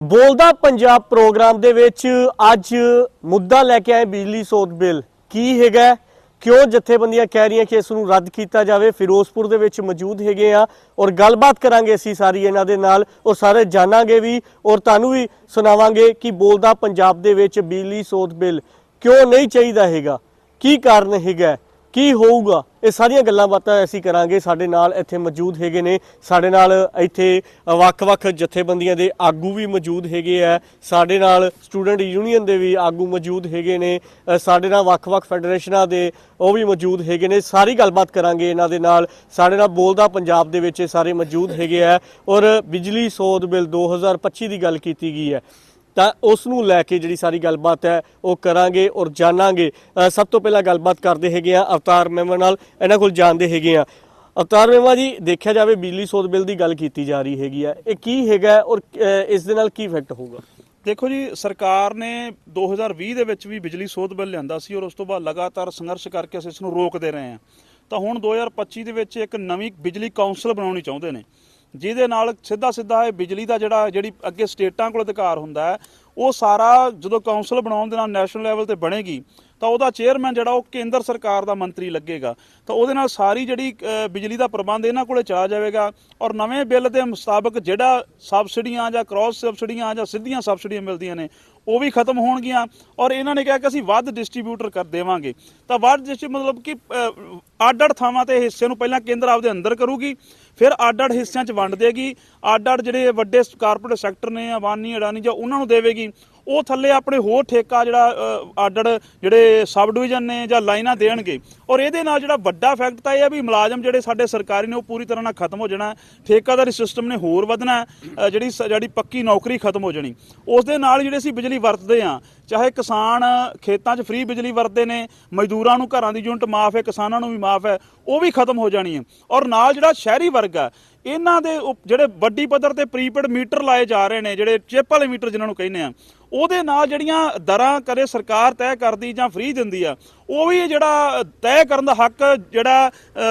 ਬੋਲਦਾ ਪੰਜਾਬ ਪ੍ਰੋਗਰਾਮ ਦੇ ਵਿੱਚ ਅੱਜ ਮੁੱਦਾ ਲੈ ਕੇ ਆਏ ਬਿਜਲੀ ਸੋਧ ਬਿੱਲ। ਕੀ ਹੈਗਾ? ਕਿਉਂ ਜਥੇਬੰਦੀਆਂ ਕਹਿ ਰਹੀਆਂ ਕਿ ਇਸ ਨੂੰ ਰੱਦ ਕੀਤਾ ਜਾਵੇ? ਫਿਰੋਜ਼ਪੁਰ ਦੇ ਵਿੱਚ ਮੌਜੂਦ ਹੈਗੇ ਆ ਔਰ ਗੱਲਬਾਤ ਕਰਾਂਗੇ ਅਸੀਂ ਸਾਰੀ ਇਹਨਾਂ ਦੇ ਨਾਲ। ਔਰ ਸਾਰੇ ਜਾਣਾਂਗੇ ਵੀ ਔਰ ਤੁਹਾਨੂੰ ਵੀ ਸੁਣਾਵਾਂਗੇ ਕਿ ਬੋਲਦਾ ਪੰਜਾਬ ਦੇ ਵਿੱਚ ਬਿਜਲੀ ਸੋਧ ਬਿੱਲ ਕਿਉਂ ਨਹੀਂ ਚਾਹੀਦਾ ਹੈਗਾ? ਕੀ ਕਾਰਨ ਹੈਗਾ? ਕੀ ਹੋਊਗਾ? ਇਹ ਸਾਰੀਆਂ ਗੱਲਾਂ ਬਾਤਾਂ ਅਸੀਂ ਕਰਾਂਗੇ। ਸਾਡੇ ਨਾਲ ਇੱਥੇ ਮੌਜੂਦ ਹੈਗੇ ਨੇ। ਸਾਡੇ ਨਾਲ ਇੱਥੇ ਵੱਖ-ਵੱਖ ਜਥੇਬੰਦੀਆਂ ਦੇ ਆਗੂ ਵੀ ਮੌਜੂਦ ਹੈਗੇ ਆ। ਸਾਡੇ ਨਾਲ ਸਟੂਡੈਂਟ ਯੂਨੀਅਨ ਦੇ ਵੀ ਆਗੂ ਮੌਜੂਦ ਹੈਗੇ ਨੇ। ਸਾਡੇ ਨਾਲ ਵੱਖ-ਵੱਖ ਫੈਡਰੇਸ਼ਨਾਂ ਦੇ ਉਹ ਵੀ ਮੌਜੂਦ ਹੈਗੇ ਨੇ। ਸਾਰੀ ਗੱਲਬਾਤ ਕਰਾਂਗੇ ਇਹਨਾਂ ਦੇ ਨਾਲ। ਸਾਡੇ ਨਾਲ ਬੋਲਦਾ ਪੰਜਾਬ ਦੇ ਵਿੱਚ ਇਹ ਸਾਰੇ ਮੌਜੂਦ ਹੈਗੇ ਆ। ਔਰ ਬਿਜਲੀ ਸੋਧ ਬਿੱਲ 2025 ਦੀ ਗੱਲ ਕੀਤੀ ਗਈ ਹੈ। ਤਾਂ ਉਸ ਨੂੰ ਲੈ ਕੇ ਜਿਹੜੀ ਸਾਰੀ ਗੱਲਬਾਤ ਹੈ, ਉਹ ਕਰਾਂਗੇ ਔਰ ਜਾਣਾਂਗੇ। ਸਭ ਤੋਂ ਪਹਿਲਾਂ ਗੱਲਬਾਤ ਕਰਦੇ ਹੈਗੇ ਆ ਅਵਤਾਰ ਮੈਮਾ ਨਾਲ, ਇਹਨਾਂ ਕੋਲ ਜਾਣਦੇ ਹੈਗੇ ਆ। ਅਵਤਾਰ ਮੈਮਾ ਜੀ, ਦੇਖਿਆ ਜਾਵੇ ਬਿਜਲੀ ਸੋਧ ਬਿੱਲ ਦੀ ਗੱਲ ਕੀਤੀ ਜਾ ਰਹੀ ਹੈਗੀ ਆ। ਇਹ ਕੀ ਹੈਗਾ ਔਰ ਇਸ ਦੇ ਨਾਲ ਕੀ ਇਫੈਕਟ ਹੋਊਗਾ? ਦੇਖੋ ਜੀ, ਸਰਕਾਰ ਨੇ 2020 ਦੇ ਵਿੱਚ ਵੀ ਬਿਜਲੀ ਸੋਧ ਬਿੱਲ ਲਿਆਂਦਾ ਸੀ ਔਰ ਉਸ ਤੋਂ ਬਾਅਦ ਲਗਾਤਾਰ ਸੰਘਰਸ਼ ਕਰਕੇ ਅਸੀਂ ਇਸ ਨੂੰ ਰੋਕਦੇ ਰਹੇ ਹਾਂ। ਤਾਂ ਹੁਣ 2025 ਦੇ ਵਿੱਚ ਇੱਕ ਨਵੀਂ ਬਿਜਲੀ ਕਾਉਂਸਲ ਬਣਾਉਣੀ ਚਾਹੁੰਦੇ ਨੇ। ਜਿਹਦੇ ਨਾਲ ਸਿੱਧਾ ਸਿੱਧਾ ਇਹ ਬਿਜਲੀ ਦਾ ਜਿਹੜਾ ਜਿਹੜੀ ਅੱਗੇ ਸਟੇਟਾਂ ਕੋਲ ਅਧਿਕਾਰ ਹੁੰਦਾ ਹੈ, ਉਹ ਸਾਰਾ ਜਦੋਂ ਕਾਉਂਸਲ ਬਣਾਉਣ ਦੇ ਨਾਲ ਨੈਸ਼ਨਲ ਲੈਵਲ ਤੇ ਬਣੇਗੀ, ਤਾਂ ਉਹਦਾ ਚੇਅਰਮੈਨ ਜਿਹੜਾ ਉਹ ਕੇਂਦਰ ਸਰਕਾਰ ਦਾ ਮੰਤਰੀ ਲੱਗੇਗਾ। ਤਾਂ ਉਹਦੇ ਨਾਲ ਸਾਰੀ ਜਿਹੜੀ ਬਿਜਲੀ ਦਾ ਪ੍ਰਬੰਧ ਇਹਨਾਂ ਕੋਲੇ ਚਲਾ ਜਾਵੇਗਾ ਔਰ ਨਵੇਂ ਬਿੱਲ ਦੇ ਮੁਤਾਬਕ ਜਿਹੜਾ ਸਬਸਿਡੀਆਂ ਜਾਂ ਕ੍ਰਾਸ ਸਬਸਿਡੀਆਂ ਜਾਂ ਸਿੱਧੀਆਂ ਸਬਸਿਡੀਆਂ ਮਿਲਦੀਆਂ ਨੇ ਉਹ ਵੀ ਖਤਮ ਹੋਣਗੀਆਂ ਔਰ ਇਹਨਾਂ ਨੇ ਕਿਹਾ ਕਿ ਅਸੀਂ ਵੱਧ ਡਿਸਟ੍ਰੀਬਿਊਟਰ ਕਰ ਦੇਵਾਂਗੇ। ਤਾਂ ਵੱਧ ਡਿਸਟ੍ਰੀ ਮਤਲਬ ਕਿ ਅੱਡ-ਅੱਡ ਥਾਵਾਂ ਤੇ ਹਿੱਸੇ ਨੂੰ ਪਹਿਲਾਂ ਕੇਂਦਰ ਆਪਦੇ ਅੰਦਰ ਕਰੂਗੀ, ਫਿਰ ਅੱਡ-ਅੱਡ ਹਿੱਸਿਆਂ 'ਚ ਵੰਡ ਦੇਗੀ, ਅੱਡ-ਅੱਡ ਜਿਹੜੇ ਵੱਡੇ ਕਾਰਪੋਰੇਟ ਸੈਕਟਰ ਨੇ ਅਵਾਨੀ ਅਡਾਨੀ ਜਾਂ ਉਹਨਾਂ ਨੂੰ ਦੇਵੇਗੀ ਉਹ ਥੱਲੇ ਆਪਣੇ ਹੋਰ ਠੇਕਾ ਜਿਹੜਾ ਅ, ਅੱਡ-ਅੱਡ ਜਿਹੜੇ ਸਬ ਡਿਵੀਜ਼ਨ ਨੇ ਜਾਂ ਲਾਈਨਾਂ ਦੇਣਗੇ। ਔਰ ਇਹਦੇ ਨਾਲ ਜਿਹੜਾ ਵੱਡਾ ਫੈਕਟ ਤਾਂ ਇਹ ਹੈ ਵੀ ਮੁਲਾਜ਼ਮ ਜਿਹੜੇ ਸਾਡੇ ਸਰਕਾਰੀ ਨੇ ਉਹ ਪੂਰੀ ਤਰ੍ਹਾਂ ਨਾਲ ਖਤਮ ਹੋ ਜਾਣਾ। ਠੇਕਾਦਾਰੀ ਸਿਸਟਮ ਨੇ ਹੋਰ ਵਧਣਾ ਜਿਹੜੀ ਸ- ਜਿਹੜੀ ਪੱਕੀ ਨੌਕਰੀ ਖਤਮ ਹੋ ਜਾਣੀ। ਉਸ ਦੇ ਨਾਲ ਜਿਹੜੇ ਅਸੀਂ ਬਿਜਲੀ ਵਰਤਦੇ ਆ ਚਾਹੇ ਕਿਸਾਨ ਖੇਤਾਂ 'ਚ ਫ੍ਰੀ ਬਿਜਲੀ ਵਰਤਦੇ ਨੇ ਮਜ਼ਦੂਰਾਂ ਨੂੰ ਘਰਾਂ ਦੀ ਯੂਨਿਟ ਮਾਫ ਹੈ ਕਿਸਾਨਾਂ ਨੂੰ ਵੀ ਮਾਫ ਹੈ ਉਹ ਵੀ ਖਤਮ ਹੋ ਜਾਣੀ ਹੈ। ਔਰ ਨਾਲ ਜਿਹੜਾ ਸ਼ਹਿਰੀ ਵਰਗ ਆ ਇਹਨਾਂ ਦੇ ਉਪ- ਜਿਹੜੇ ਵੱਡੀ ਪੱਧਰ ਤੇ ਪ੍ਰੀਪੇਡ ਮੀਟਰ ਲਾਏ ਜਾ ਰਹੇ ਨੇ, ਜਿਹੜੇ ਚਿਪ ਵਾਲੇ ਮੀਟਰ ਜਿਨ੍ਹਾਂ ਨੂੰ ਕਹਿੰਦੇ ਆ, ਉਹਦੇ ਨਾਲ ਜਿਹੜੀਆਂ ਦਰਾਂ ਕਦੇ ਸਰਕਾਰ ਤੈਅ ਕਰਦੀ ਜਾਂ ਫ੍ਰੀ ਦਿੰਦੀ ਆ, ਉਹ ਵੀ ਜਿਹੜਾ ਤੈਅ ਕਰਨ ਦਾ ਹੱਕ ਜਿਹੜਾ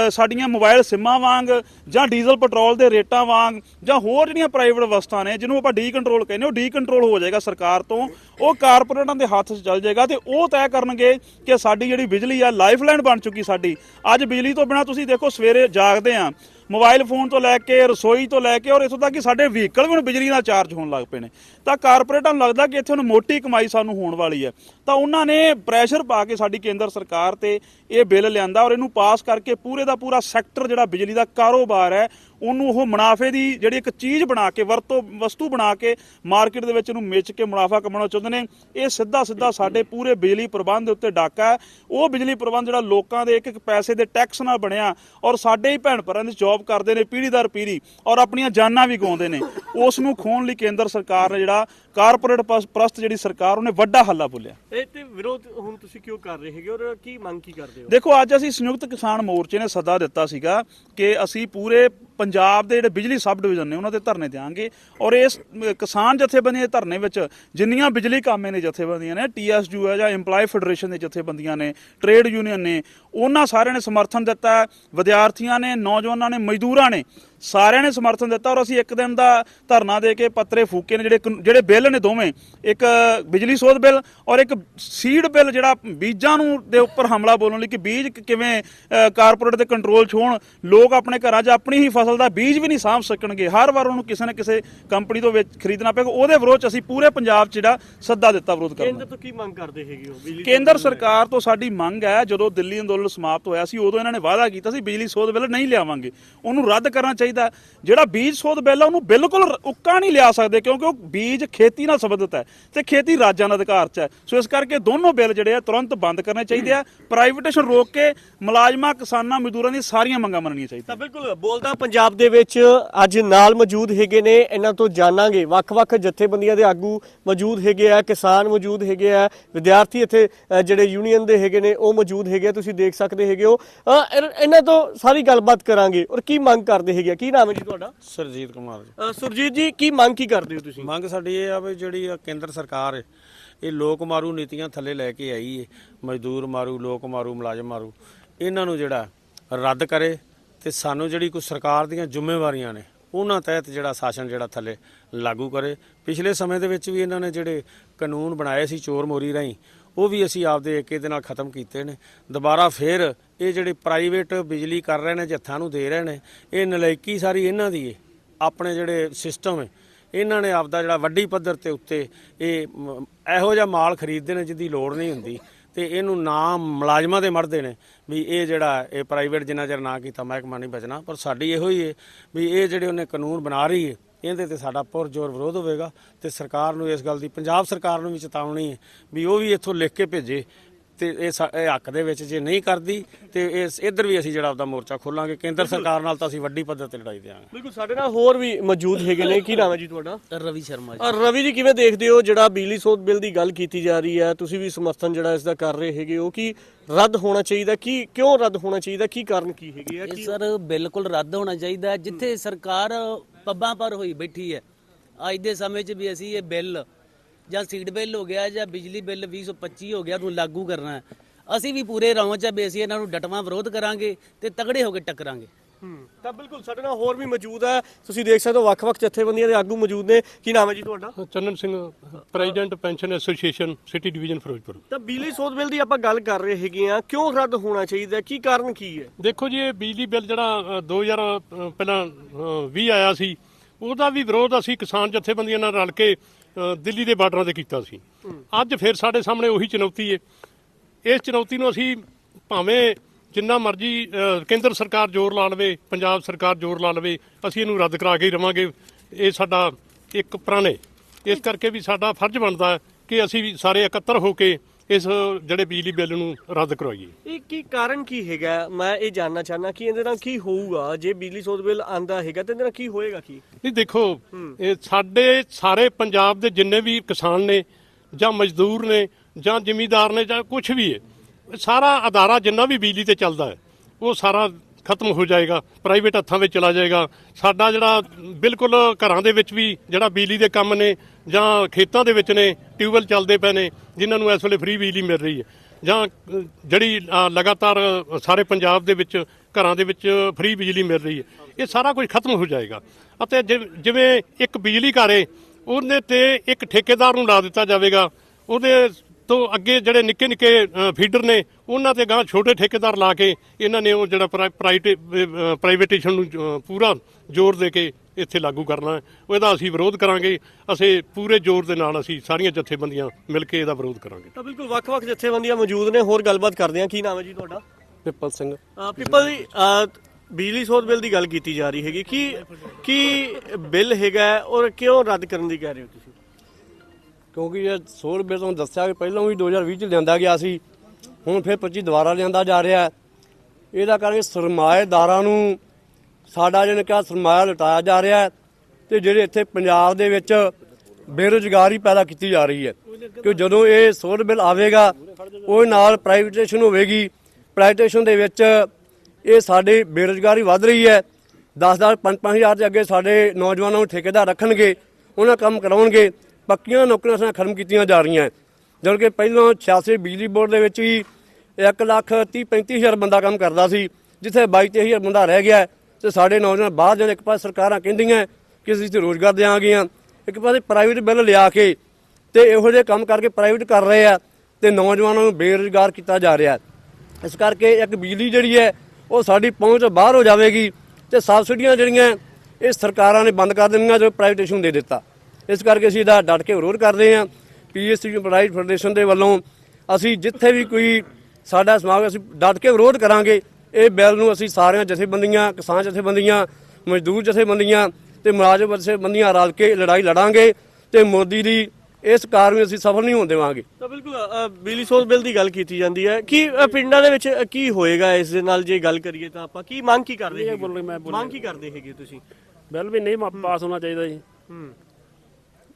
ਸਾਡੀਆਂ ਮੋਬਾਈਲ ਸਿੰਮਾਂ ਵਾਂਗ ਜਾਂ ਡੀਜ਼ਲ ਪੈਟਰੋਲ ਦੇ ਰੇਟਾਂ ਵਾਂਗ ਜਾਂ ਹੋਰ ਜਿਹੜੀਆਂ ਪ੍ਰਾਈਵੇਟ ਵਸਤਾਂ ਨੇ, ਜਿਹਨੂੰ ਆਪਾਂ ਡੀ ਕੰਟਰੋਲ ਕਹਿੰਦੇ ਉਹ ਡੀ ਕੰਟਰੋਲ ਹੋ ਜਾਏਗਾ ਸਰਕਾਰ ਤੋਂ, ਉਹ ਕਾਰਪੋਰੇਟਾਂ ਦੇ ਹੱਥ 'ਚ ਚੱਲ ਜਾਏਗਾ ਤੇ ਉਹ ਤੈਅ ਕਰਨਗੇ ਕਿ ਸਾਡੀ ਜਿਹੜੀ ਬਿਜਲੀ ਆ, ਲਾਈਫਲਾਈਨ ਬਣ ਚੁੱਕੀ ਸਾਡੀ। ਅੱਜ ਬਿਜਲੀ ਤੋਂ ਬਿਨਾ ਤੁਸੀਂ ਦੇਖੋ ਸਵੇਰੇ ਜਾਗਦੇ ਆ ਮੋਬਾਈਲ ਫੋਨ ਤੋਂ ਲੈ ਕੇ, ਰਸੋਈ ਤੋਂ ਲੈ ਕੇ ਔਰ ਇਥੋਂ ਤੱਕ ਕਿ ਸਾਡੇ ਵਹੀਕਲ ਵੀ ਹੁਣ ਬਿਜਲੀ ਨਾਲ ਚਾਰਜ ਹੋਣ ਲੱਗ ਪਏ ਨੇ। ਤਾਂ ਕਾਰਪੋਰੇਟਾਂ ਨੂੰ ਲੱਗਦਾ ਕਿ ਇੱਥੇ ਹੁਣ ਮੋਟੀ ਕਮਾਈ ਸਾਨੂੰ ਹੋਣ ਵਾਲੀ ਹੈ। ਤਾਂ ਉਹਨਾਂ ਨੇ ਪ੍ਰੈਸ਼ਰ ਪਾ ਕੇ ਸਾਡੀ ਕੇਂਦਰ ਸਰਕਾਰ ਤੇ ਇਹ ਬਿੱਲ ਲਿਆਂਦਾ ਔਰ ਇਹਨੂੰ ਪਾਸ ਕਰਕੇ ਪੂਰੇ ਦਾ ਪੂਰਾ ਸੈਕਟਰ ਜਿਹੜਾ ਬਿਜਲੀ ਦਾ ਕਾਰੋਬਾਰ ਹੈ ਉਹਨੂੰ ਉਹ ਮੁਨਾਫੇ ਦੀ ਜਿਹੜੀ ਇੱਕ ਚੀਜ਼ ਬਣਾ ਕੇ ਵਰਤੋਂ ਵਸਤੂ ਬਣਾ ਕੇ ਮਾਰਕੀਟ ਦੇ ਵਿੱਚ ਇਹਨੂੰ ਵੇਚ ਕੇ ਮੁਨਾਫਾ ਕਮਾਉਣਾ ਚਾਹੁੰਦੇ ਨੇ। ਇਹ ਸਿੱਧਾ ਸਿੱਧਾ ਸਾਡੇ ਪੂਰੇ ਬਿਜਲੀ ਪ੍ਰਬੰਧ ਦੇ ਉੱਤੇ ਡਾਕਾ ਹੈ। ਉਹ ਬਿਜਲੀ ਪ੍ਰਬੰਧ ਜਿਹੜਾ ਲੋਕਾਂ ਦੇ ਇੱਕ ਇੱਕ ਪੈਸੇ ਦੇ ਟੈਕਸ ਨਾਲ ਬਣਿਆ ਔਰ ਸਾਡੇ ਹੀ ਭੈਣ ਭਰਾਵਾਂ ਦੀ ਜੌਬ ਕਰਦੇ ਨੇ ਪੀੜ੍ਹੀ ਦਰ ਪੀੜ੍ਹੀ ਔਰ ਆਪਣੀਆਂ ਜਾਨਾਂ ਵੀ ਗਵਾਉਂਦੇ ਨੇ। ਉਸ ਨੂੰ ਖੋਣ ਲਈ ਕੇਂਦਰ ਸਰਕਾਰ ਨੇ ਜਿਹੜਾ ਕਾਰਪੋਰੇਟ ਪ੍ਰਸਤ ਜਿਹੜੀ ਸਰਕਾਰ ਉਹਨੇ ਵੱਡਾ ਹੱਲਾ ਬੋਲਿਆ। ਇਹ ਤੇ ਵਿਰੋਧ ਹੁਣ ਤੁਸੀਂ ਕਿਉਂ ਕਰ ਰਹੇ ਹੈਗੇ ਔਰ ਕੀ ਮੰਗ ਕੀ ਕਰਦੇ ਹੋ? ਦੇਖੋ ਅੱਜ ਅਸੀਂ ਸੰਯੁਕਤ ਕਿਸਾਨ ਮੋਰਚੇ ਨੇ ਸੱਦਾ ਦਿੱਤਾ ਸੀਗਾ ਕਿ ਅਸੀਂ ਪੂਰੇ ਪੰਜਾਬ ਦੇ ਜਿਹੜੇ ਬਿਜਲੀ ਸਬ ਡਿਵੀਜ਼ਨ ਨੇ, ਉਹਨਾਂ ਦੇ ਧਰਨੇ ਦੇਾਂਗੇ। ਔਰ ਇਸ ਕਿਸਾਨ ਜਥੇਬੰਦੀਆਂ ਦੇ ਧਰਨੇ ਵਿੱਚ ਜਿੰਨੀਆਂ ਬਿਜਲੀ ਕਾਮੇ ਨੇ ਜਥੇਬੰਦੀਆਂ ਨੇ ਟੀਐਸਯੂ ਹੈ ਜਾਂ EMPLOYE ਫੈਡਰੇਸ਼ਨ ਦੇ ਜਥੇਬੰਦੀਆਂ ਨੇ ਟ੍ਰੇਡ ਯੂਨੀਅਨ ਨੇ ਉਹਨਾਂ ਸਾਰਿਆਂ ਨੇ ਸਮਰਥਨ ਦਿੱਤਾ। ਵਿਦਿਆਰਥੀਆਂ ਨੇ ਨੌਜਵਾਨਾਂ ਨੇ ਮਜ਼ਦੂਰਾਂ ਨੇ ਸਾਰਿਆਂ ਨੇ ਸਮਰਥਨ ਦਿੱਤਾ ਔਰ ਅਸੀਂ ਇੱਕ ਦਿਨ ਦਾ ਧਰਨਾ ਦੇ ਕੇ ਪੱਤਰੇ ਫੂਕੇ ਨੇ ਜਿਹੜੇ ਜਿਹੜੇ ਬਿੱਲ ਨੇ ਦੋਵੇਂ ਇੱਕ ਬਿਜਲੀ ਸੋਧ ਬਿੱਲ ਔਰ ਇੱਕ ਸੀਡ ਬਿੱਲ ਜਿਹੜਾ ਬੀਜਾਂ ਨੂੰ ਦੇ ਉੱਪਰ ਹਮਲਾ ਬੋਲਣ ਲਈ ਕਿ ਬੀਜ ਕਿਵੇਂ ਕਾਰਪੋਰੇਟ ਦੇ ਕੰਟਰੋਲ 'ਚ ਹੋਣ ਲੋਕ ਆਪਣੇ ਘਰਾਂ 'ਚ ਆਪਣੀ ਹੀ ਫਸਲ ਦਾ ਬੀਜ ਵੀ ਨਹੀਂ ਸਾਂਭ ਸਕਣਗੇ। ਹਰ ਵਾਰ ਉਹਨੂੰ ਕਿਸੇ ਨਾ ਕਿਸੇ ਕੰਪਨੀ ਤੋਂ ਵਿੱਚ ਖਰੀਦਣਾ ਪਏਗਾ। ਉਹਦੇ ਵਿਰੋਧ 'ਚ ਅਸੀਂ ਪੂਰੇ ਪੰਜਾਬ 'ਚ ਜਿਹੜਾ ਸੱਦਾ ਦਿੱਤਾ ਵਿਰੋਧ ਕਰਨ ਕੇਂਦਰ ਤੋਂ ਕੀ ਮੰਗ ਕਰਦੇ ਹੈਗੇ ਹੋ? ਬਿਜਲੀ ਕੇਂਦਰ ਸਰਕਾਰ ਤੋਂ ਸਾਡੀ ਮੰਗ ਹੈ ਜਦੋਂ ਦਿੱਲੀ ਅੰਦੋਲਨ ਸਮਾਪਤ ਹੋਇਆ ਸੀ ਉਦੋਂ ਇਹਨਾਂ ਨੇ ਵਾਅਦਾ ਕੀਤਾ ਸੀ ਬਿਜਲੀ ਸੋਧ ਬਿੱਲ ਨਹੀਂ ਲਿਆਵਾਂਗੇ। ਉਹਨੂੰ ਰੱਦ ਕਰਨਾ ਚਾਹੀਦਾ ਜਿਹੜਾ ਬੀਜ ਸੋਧ ਬਿੱਲ ਆ ਉਹਨੂੰ ਬਿਲਕੁਲ ਉੱਕਾ ਨਹੀਂ ਲਿਆ ਸਕਦੇ ਕਿਉਂਕਿ ਉਹ ਬੀਜ ਖੇਤੀ ਨਾਲ ਸੰਬੰਧਿਤ ਹੈ ਤੇ ਖੇਤੀ ਰਾਜਾਂ ਦਾ ਅਧਿਕਾਰ 'ਚ ਹੈ। ਸੋ ਇਸ ਕਰਕੇ ਦੋਨੋਂ ਬਿੱਲ ਜਿਹੜੇ ਆ ਤੁਰੰਤ ਬੰਦ ਕਰਨੇ ਚਾਹੀਦੇ ਆ। ਪ੍ਰਾਈਵੇਟੇਸ਼ਨ ਰੋਕ ਕੇ ਮੁਲਾਜ਼ਮਾਂ ਕਿਸਾਨਾਂ ਮਜ਼ਦੂਰਾਂ ਦੀ ਸਾਰੀਆਂ ਮੰਗਾਂ ਮੰਨਣੀਆਂ ਚਾਹੀਦੀਆਂ। ਤਾਂ ਬਿਲਕੁਲ ਬੋਲਦਾ ਪੰਜਾਬ ਦੇ ਵਿੱਚ ਅੱਜ ਨਾਲ ਮੌਜੂਦ ਹੈਗੇ ਨੇ ਇਹਨਾਂ ਤੋਂ ਜਾਣਾਂਗੇ। ਵੱਖ-ਵੱਖ ਜਥੇਬੰਦੀਆਂ ਦੇ ਆਗੂ ਮੌਜੂਦ ਹੈਗੇ ਆ ਕਿਸਾਨ ਮੌਜੂਦ ਹੈਗੇ ਆ ਵਿਦਿਆਰਥੀ ਇੱਥੇ ਜਿਹੜੇ ਯੂਨੀਅਨ ਦੇ ਹੈਗੇ ਨੇ ਉਹ ਮੌਜੂਦ ਹੈਗੇ ਆ, ਤੁਸੀਂ ਦੇਖ ਸਕਦੇ ਹੈਗੇ ਹੋ। ਇਨ- ਇਹਨਾਂ ਤੋਂ ਸਾਰੀ ਗੱਲਬਾਤ ਕਰਾਂਗੇ। ਔਰ ਕੀ ਮੰਗ ਕਰਦੇ ਹੈਗੇ ਆ? ਕੀ ਨਾਮ ਹੈ ਜੀ ਤੁਹਾਡਾ? ਸਰਜੀਤ ਕੁਮਾਰ ਜੀ। ਅ, ਸੁਰਜੀਤ ਜੀ ਕੀ ਮੰਗ ਕੀ ਕਰਦੇ ਹੋ ਤੁਸੀਂ? ਮੰਗ ਸਾਡੀ ਇਹ ਆ ਵੀ ਜਿਹੜੀ ਆ ਕੇਂਦਰ ਸਰਕਾਰ ਹੈ ਇਹ ਲੋਕ ਮਾਰੂ ਨੀਤੀਆਂ ਥੱਲੇ ਲੈ ਕੇ ਆਈ ਹੈ ਮਜ਼ਦੂਰ ਮਾਰੂ ਲੋਕ ਮਾਰੂ ਮੁਲਾਜ਼ਮ ਮਾਰੂ। ਇਹਨਾਂ ਨੂੰ ਜਿਹੜਾ ਰੱਦ ਕਰੇ ਤੇ ਸਾਨੂੰ ਜਿਹੜੀ ਕੋਈ ਸਰਕਾਰ ਦੀਆਂ ਜ਼ਿੰਮੇਵਾਰੀਆਂ ਨੇ ਉਹਨਾਂ ਤਹਿਤ ਜਿਹੜਾ ਸ਼ਾਸਨ ਜਿਹੜਾ ਥੱਲੇ ਲਾਗੂ ਕਰੇ। ਪਿਛਲੇ ਸਮੇਂ ਦੇ ਵਿੱਚ ਵੀ ਇਹਨਾਂ ਨੇ ਜਿਹੜੇ ਕਾਨੂੰਨ ਬਣਾਏ ਸੀ ਚੋਰ ਮੋਰੀ ਰਾਹੀਂ ਉਹ ਵੀ ਅਸੀਂ ਆਪਦੇ ਏਕੇ ਦੇ ਨਾਲ ਖਤਮ ਕੀਤੇ ਨੇ। ਦੁਬਾਰਾ ਫੇਰ ਇਹ ਜਿਹੜੇ ਪ੍ਰਾਈਵੇਟ ਬਿਜਲੀ ਕਰ ਰਹੇ ਨੇ, ਜੱਥਾਂ ਨੂੰ ਦੇ ਰਹੇ ਨੇ, ਇਹ ਨਲਾਇਕੀ ਸਾਰੀ ਇਹਨਾਂ ਦੀ ਹੈ ਆਪਣੇ ਜਿਹੜੇ ਸਿਸਟਮ ਹੈ ਇਹਨਾਂ ਨੇ ਆਪਦਾ ਜਿਹੜਾ ਵੱਡੀ ਪੱਧਰ ਤੇ ਉੱਤੇ ਇਹ ਇਹੋ ਜਿਹਾ ਮਾਲ ਖਰੀਦਦੇ ਨੇ ਜਿਹਦੀ ਲੋੜ ਨਹੀਂ ਹੁੰਦੀ। ਤੇ ਇਹਨੂੰ ਨਾ ਮੁਲਾਜ਼ਮਾਂ ਦੇ ਮਰਦੇ ਨੇ ਵੀ ਇਹ ਜਿਹੜਾ ਇਹ ਪ੍ਰਾਈਵੇਟ ਜਿੰਨਾ ਚਿਰ ਨਾ ਕੀਤਾ ਮਹਿਕਮਾ ਨਹੀਂ ਬਚਣਾ। ਪਰ ਸਾਡੀ ਇਹੋ ਹੀ ਹੈ ਵੀ ਇਹ ਜਿਹੜੇ ਉਹਨੇ ਕਾਨੂੰਨ ਬਣਾ ਰਹੀ ਹੈ ਇਹਦੇ ਤੇ ਸਾਡਾ ਪੁਰਜੋਰ ਵਿਰੋਧ ਹੋਵੇਗਾ ਤੇ ਸਰਕਾਰ ਨੂੰ ਇਸ ਗੱਲ ਦੀ, ਪੰਜਾਬ ਸਰਕਾਰ ਨੂੰ ਵੀ ਚੇਤਾਵਨੀ ਹੈ ਵੀ ਉਹ ਵੀ ਇੱਥੋਂ ਲਿਖ ਕੇ ਭੇਜੇ ਤੇ ਇਹ ਸਾ- ਇਹ ਹੱਕ ਦੇ ਵਿੱਚ ਜੇ ਨਹੀਂ ਕਰਦੀ ਤੇ ਇਸ ਇੱਧਰ ਵੀ ਅਸੀਂ ਜਿਹੜਾ ਆਪਦਾ ਮੋਰਚਾ ਖੋਲਾਂਗੇ। ਕੇਂਦਰ ਸਰਕਾਰ ਨਾਲ ਤਾਂ ਅਸੀਂ ਵੱਡੀ ਪੱਧਰ ਤੇ ਲੜਾਈ ਦੇਵਾਂਗੇ ਬਿਲਕੁਲ ਸਾਡੇ ਨਾਲ ਹੋਰ ਵੀ ਮੌਜੂਦ ਹੈਗੇ ਨੇ। ਕੀ ਨਾਮ ਹੈ ਜੀ ਤੁਹਾਡਾ? ਰਵੀ ਸ਼ਰਮਾ ਜੀ। ਔਰ ਰਵੀ ਜੀ ਕਿਵੇਂ ਦੇਖਦੇ ਹੋ ਜਿਹੜਾ ਬਿਜਲੀ ਸੋਧ ਬਿੱਲ ਦੀ ਗੱਲ ਕੀਤੀ ਜਾ ਰਹੀ ਹੈ? ਤੁਸੀਂ ਵੀ ਸਮਰਥਨ ਜਿਹੜਾ ਇਸ ਦਾ ਕਰ ਰਹੇ ਹੈਗੇ ਹੋ ਕਿ ਰੱਦ ਹੋਣਾ ਚਾਹੀਦਾ? ਕੀ ਕਿਉਂ ਰੱਦ ਹੋਣਾ ਚਾਹੀਦਾ? ਕੀ ਕਾਰਨ ਕੀ ਹੈਗੇ ਆ? ਇਹ ਕੀ ਸਰ ਬਿਲਕੁਲ ਰੱਦ ਹੋਣਾ ਚਾਹੀਦਾ ਹੈ। ਜਿੱਥੇ ਸਰਕਾਰ ਪੱਬਾਂ ਪਰ ਹੋਈ ਬੈਠੀ ਹੈ ਅੱਜ ਦੇ ਸਮੇਂ 'ਚ ਵੀ ਅਸੀਂ ਇਹ ਬਿੱਲ ਜਾਂ ਸੀਡ ਬਿੱਲ ਹੋ ਗਿਆ ਜਾਂ ਬਿਜਲੀ ਬਿੱਲ 2025 ਹੋ ਗਿਆ ਨੂੰ ਲਾਗੂ ਕਰਨਾ ਹੈ। ਅਸੀਂ ਵੀ ਪੂਰੇ ਰੌਂ 'ਚ ਅਸੀਂ ਇਹਨਾਂ ਨੂੰ ਡਟਵਾਂ ਵਿਰੋਧ ਕਰਾਂਗੇ ਤੇ ਤਗੜੇ ਹੋ ਕੇ ਟੱਕਰਾਂਗੇ। ਹੂੰ ਤਾਂ ਬਿਲਕੁਲ ਸਾਡੇ ਨਾਲ ਹੋਰ ਵੀ ਮੌਜੂਦ ਹੈ। ਤੁਸੀਂ ਦੇਖ ਸਕਦੇ ਹੋ ਵੱਖ-ਵੱਖ ਜਥੇਬੰਦੀਆਂ ਦੇ ਆਗੂ ਮੌਜੂਦ ਨੇ। ਕੀ ਨਾਮ ਹੈ ਜੀ ਤੁਹਾਡਾ? Channan Singh president pension association city division Firozpur. ਤਾਂ ਬਿਜਲੀ ਸੋਧ ਬਿੱਲ ਦੀ ਆਪਾਂ ਗੱਲ ਕਰ ਰਹੇ ਹੈਗੇ ਆ ਕਿਉਂ ਰੱਦ ਹੋਣਾ ਚਾਹੀਦਾ ਕੀ ਕਾਰਨ ਕੀ ਹੈ? ਦੇਖੋ ਜੀ ਇਹ ਬਿਜਲੀ ਬਿੱਲ ਜਿਹੜਾ ਅ, 2000 ਅ, ਪਹਿਲਾਂ ਅ, 20 ਆਇਆ ਸੀ ਉਹਦਾ ਵੀ ਵਿਰੋਧ ਅਸੀਂ ਕਿਸਾਨ ਜਥੇਬੰਦੀਆਂ ਨਾਲ ਰਲ ਕੇ ਦਿੱਲੀ ਦੇ ਬਾਰਡਰਾਂ ਤੇ ਕੀਤਾ ਸੀ। ਅੱਜ ਫਿਰ ਸਾਡੇ ਸਾਹਮਣੇ ਉਹੀ ਚੁਣੌਤੀ ਹੈ ਇਸ ਚੁਣੌਤੀ ਨੂੰ ਅਸੀਂ ਭਾਵੇਂ ਜਿੰਨਾ ਮਰਜ਼ੀ ਕੇਂਦਰ ਸਰਕਾਰ ਜ਼ੋਰ ਲਾ ਲਵੇ, ਪੰਜਾਬ ਸਰਕਾਰ ਜ਼ੋਰ ਲਾ ਲਵੇ, ਅਸੀਂ ਇਹਨੂੰ ਰੱਦ ਕਰਾ ਕੇ ਹੀ ਰਵਾਂਗੇ। ਇਹ ਸਾਡਾ ਇੱਕ ਪੁਰਾਣੇ ਇਸ ਕਰਕੇ ਵੀ ਸਾਡਾ ਫਰਜ਼ ਬਣਦਾ ਕਿ ਅਸੀਂ ਵੀ ਸਾਰੇ ਇਕੱਤਰ ਹੋ ਕੇ ਇਸ ਜਿਹੜੇ ਬਿਜਲੀ ਬਿੱਲ ਨੂੰ ਰੱਦ ਕਰਵਾਈਏ। ਇਹ ਕੀ ਕਾਰਨ ਕੀ ਹੈਗਾ? ਮੈਂ ਇਹ ਜਾਨਣਾ ਚਾਹਨਾ ਕਿ ਇਹਦੇ ਨਾਲ ਕੀ ਹੋਊਗਾ? ਜੇ ਬਿਜਲੀ ਸੋਧ ਬਿੱਲ ਆਂਦਾ ਹੈਗਾ ਤੇ ਇਹਦੇ ਨਾਲ ਕੀ ਹੋਏਗਾ ਕੀ? ਨਹੀਂ ਦੇਖੋ ਇਹ ਸਾਡੇ ਸਾਰੇ ਪੰਜਾਬ ਦੇ ਜਿੰਨੇ ਵੀ ਕਿਸਾਨ ਨੇ ਜਾਂ ਮਜ਼ਦੂਰ ਨੇ ਜਾਂ ਜ਼ਿਮੀਂਦਾਰ ਨੇ ਜਾਂ ਕੁਝ ਵੀ ਹੈ ਸਾਰਾ ਅਦਾਰਾ ਜਿੰਨਾ ਵੀ ਬਿਜਲੀ ਤੇ ਚੱਲਦਾ ਹੈ ਉਹ ਸਾਰਾ ਖਤਮ ਹੋ ਜਾਏਗਾ ਪ੍ਰਾਈਵੇਟ ਹੱਥਾਂ ਵਿੱਚ ਚਲਾ ਜਾਏਗਾ। ਸਾਡਾ ਜਿਹੜਾ ਬਿਲਕੁਲ ਘਰਾਂ ਦੇ ਵਿੱਚ ਵੀ ਜਿਹੜਾ ਬਿਜਲੀ ਦੇ ਕੰਮ ਨੇ ਜਾਂ ਖੇਤਾਂ ਦੇ ਵਿੱਚ ਨੇ, ਟਿਊਬਵੈਲ ਚੱਲਦੇ ਪਏ ਨੇ, ਜਿਨ੍ਹਾਂ ਨੂੰ ਇਸ ਵੇਲੇ ਫ੍ਰੀ ਬਿਜਲੀ ਮਿਲ ਰਹੀ ਹੈ। ਜਾਂ ਜਿਹੜੀ ਲਗਾਤਾਰ ਸਾਰੇ ਪੰਜਾਬ ਦੇ ਵਿੱਚ, ਘਰਾਂ ਦੇ ਵਿੱਚ ਫ੍ਰੀ ਬਿਜਲੀ ਮਿਲ ਰਹੀ ਹੈ। ਇਹ ਸਾਰਾ ਕੁਝ ਖਤਮ ਹੋ ਜਾਏਗਾ। ਅਤੇ ਜਿ- ਜਿਵੇਂ ਇੱਕ ਬਿਜਲੀ ਘਰ ਉਹਦੇ ਤੇ ਇੱਕ ਠੇਕੇਦਾਰ ਨੂੰ ਲਾ ਦਿੱਤਾ ਜਾਵੇਗਾ। ਉਹਦੇ ਤੋਂ ਅੱਗੇ ਜਿਹੜੇ ਨਿੱਕੇ ਨਿੱਕੇ ਫੀਡਰ ਨੇ, ਉਹਨਾਂ ਤੇ ਗਾਂ ਛੋਟੇ ਠੇਕੇਦਾਰ ਲਾ ਕੇ ਇਹਨਾਂ ਨੇ ਉਹ ਜਿਹੜਾ ਪ੍ਰਾਈਵੇਟੇਸ਼ਨ ਨੂੰ ਪੂਰਾ ਜ਼ੋਰ ਦੇ ਕੇ ਇੱਥੇ ਲਾਗੂ ਕਰਨਾ ਹੈ। ਉਹਦਾ ਅਸੀਂ ਵਿਰੋਧ ਕਰਾਂਗੇ। ਅਸੀਂ ਪੂਰੇ ਜ਼ੋਰ ਦੇ ਨਾਲ ਅਸੀਂ ਸਾਰੀਆਂ ਜਥੇਬੰਦੀਆਂ ਮਿਲ ਕੇ ਇਹਦਾ ਵਿਰੋਧ ਕਰਾਂਗੇ। ਤਾਂ ਬਿਲਕੁਲ ਵੱਖ-ਵੱਖ ਜਥੇਬੰਦੀਆਂ ਮੌਜੂਦ ਨੇ। ਹੋਰ ਗੱਲਬਾਤ ਕਰਦੇ ਹਾਂ। ਕੀ ਨਾਮ ਹੈ ਜੀ ਤੁਹਾਡਾ? ਪਿੱਪਲ ਸਿੰਘ। ਪਿੱਪਲ ਜੀ ਬਿਜਲੀ ਸੋਧ ਬਿੱਲ ਦੀ ਗੱਲ ਕੀਤੀ ਜਾ ਰਹੀ ਹੈਗੀ। ਕੀ ਕੀ ਬਿੱਲ ਹੈਗਾ ਔਰ ਕਿਉਂ ਰੱਦ ਕਰਨ ਦੀ ਕਹਿ ਰਹੇ ਹੋ ਤੁਸੀਂ? ਕਿਉਂਕਿ ਇਹ ਸੋਲ ਬਿੱਲ ਤੁਹਾਨੂੰ ਦੱਸਿਆ ਕਿ ਪਹਿਲਾਂ ਵੀ 2020 ਚ ਲਿਆਂਦਾ ਗਿਆ ਸੀ। ਹੁਣ ਫਿਰ 25 ਦੁਬਾਰਾ ਲਿਆਂਦਾ ਜਾ ਰਿਹਾ ਹੈ। ਇਹਦਾ ਕਰਕੇ ਸਰਮਾਏਦਾਰਾਂ ਨੂੰ ਸਾਡਾ ਜਿਹਨੇ ਕਿਹਾ ਸਰਮਾਇਆ ਲਟਾਇਆ ਜਾ ਰਿਹਾ ਹੈ ਤੇ ਜਿਹੜੇ ਇੱਥੇ ਪੰਜਾਬ ਦੇ ਵਿੱਚ ਬੇਰੁਜ਼ਗਾਰੀ ਪੈਦਾ ਕੀਤੀ ਜਾ ਰਹੀ ਹੈ। ਕਿ ਜਦੋਂ ਇਹ ਸੋਲ ਬਿੱਲ ਆਵੇਗਾ, ਉਹ ਨਾਲ ਪ੍ਰਾਈਵੇਟੇਸ਼ਨ ਹੋਵੇਗੀ। ਪ੍ਰਾਈਵੇਟੇਸ਼ਨ ਦੇ ਵਿੱਚ ਇਹ ਸਾਡੀ ਬੇਰੁਜ਼ਗਾਰੀ ਵੱਧ ਰਹੀ ਹੈ। 10-10 5-5000 ਦੇ ਅੱਗੇ ਸਾਡੇ ਨੌਜਵਾਨਾਂ ਨੂੰ ਠੇਕੇਦਾਰ ਰੱਖਣਗੇ, ਉਹਨਾਂ ਕੰਮ ਕਰਾਉਣਗੇ। ਪੱਕੀਆਂ ਨੌਕਰੀਆਂ ਸਾਨੂੰ ਖਤਮ ਕੀਤੀਆਂ ਜਾ ਰਹੀਆਂ ਹੈ। ਜਦੋਂ ਕਿ ਪਹਿਲਾਂ 86 ਬਿਜਲੀ ਬੋਰਡ ਦੇ ਵਿੱਚ ਹੀ 1 ਲੱਖ 30 35000 ਬੰਦਾ ਕੰਮ ਕਰਦਾ ਸੀ, ਜਿੱਥੇ 22 23000 ਬੰਦਾ ਰਹਿ ਗਿਆ ਤੇ ਸਾਡੇ ਨੌਜਵਾਨ ਬਾਹਰ ਜਾਣ, ਇੱਕ ਪਾਸੇ ਸਰਕਾਰਾਂ ਕਹਿੰਦੀਆਂ ਕਿ ਅਸੀਂ ਤੇ ਰੋਜ਼ਗਾਰ ਦੇਵਾਂਗੀਆਂ ਇੱਕ ਪਾਸੇ ਪ੍ਰਾਈਵੇਟ ਬਿੱਲ ਲਿਆ ਕੇ ਤੇ ਇਹੋ ਜਿਹੇ ਕੰਮ ਕਰਕੇ ਪ੍ਰਾਈਵੇਟ ਕਰ ਰਹੇ ਆ ਤੇ ਨੌਜਵਾਨਾਂ ਨੂੰ ਬੇਰੁਜ਼ਗਾਰ ਕੀਤਾ ਜਾ ਰਿਹਾ ਇਸ ਕਰਕੇ ਇੱਕ ਬਿਜਲੀ ਜਿਹੜੀ ਹੈ, ਉਹ ਸਾਡੀ ਪਹੁੰਚ ਬਾਹਰ ਹੋ ਜਾਵੇਗੀ ਤੇ ਸਬਸਿਡੀਆਂ ਜਿਹੜੀਆਂ, ਇਹ ਸਰਕਾਰਾਂ ਨੇ ਬੰਦ ਕਰ ਦੇਣੀਆਂ ਜੋ ਪ੍ਰਾਈਵੇਟੇਸ਼ਨ ਦੇ ਦਿੱਤਾ। ਇਸ ਕਰਕੇ ਅਸੀਂ ਇਹਦਾ ਡਟ ਕੇ ਵਿਰੋਧ ਕਰਦੇ ਹਾਂ। ਪੀਐਸਸੀ ਪ੍ਰਾਈਵੇਟ ਫੈਡਰੇਸ਼ਨ ਦੇ ਵੱਲੋਂ ਅਸੀਂ ਜਿੱਥੇ ਵੀ ਕੋਈ ਸਾਡਾ ਸਮਾਗਮ, ਅਸੀਂ ਡਟ ਕੇ ਵਿਰੋਧ ਕਰਾਂਗੇ। ਇਹ ਬਿੱਲ ਨੂੰ ਅਸੀਂ ਸਾਰੀਆਂ ਜਥੇਬੰਦੀਆਂ ਕਿਸਾਨ ਜਥੇਬੰਦੀਆਂ ਮਜ਼ਦੂਰ ਜਥੇਬੰਦੀਆਂ ਤੇ ਮੁਲਾਜ਼ਮ ਜਥੇਬੰਦੀਆਂ ਰਲ ਕੇ ਲੜਾਈ ਲੜਾਂਗੇ ਤੇ ਮੋਦੀ ਦੀ ਇਸ ਕਾਰ ਨੂੰ ਅਸੀਂ ਸਫਲ ਨਹੀਂ ਹੋਣ ਦੇਵਾਂਗੇ। ਤਾਂ ਬਿਲਕੁਲ ਬਿਜਲੀ ਸੋਧ ਬਿੱਲ ਦੀ ਗੱਲ ਕੀਤੀ ਜਾਂਦੀ ਹੈ। ਕੀ ਪਿੰਡਾਂ ਦੇ ਵਿੱਚ ਕੀ ਹੋਏਗਾ ਇਸ ਦੇ ਨਾਲ ਜੇ ਗੱਲ ਕਰੀਏ ਤਾਂ ਆਪਾਂ? ਕੀ ਮੰਗ ਕੀ ਕਰਦੇ ਹੈਗੇ? ਮੰਗ ਕੀ ਕਰਦੇ ਹੈਗੇ ਤੁਸੀਂ? ਬਿੱਲ ਵੀ ਨਹੀਂ ਪਾਸ ਹੋਣਾ ਚਾਹੀਦਾ ਜੀ। ਹੂੰ।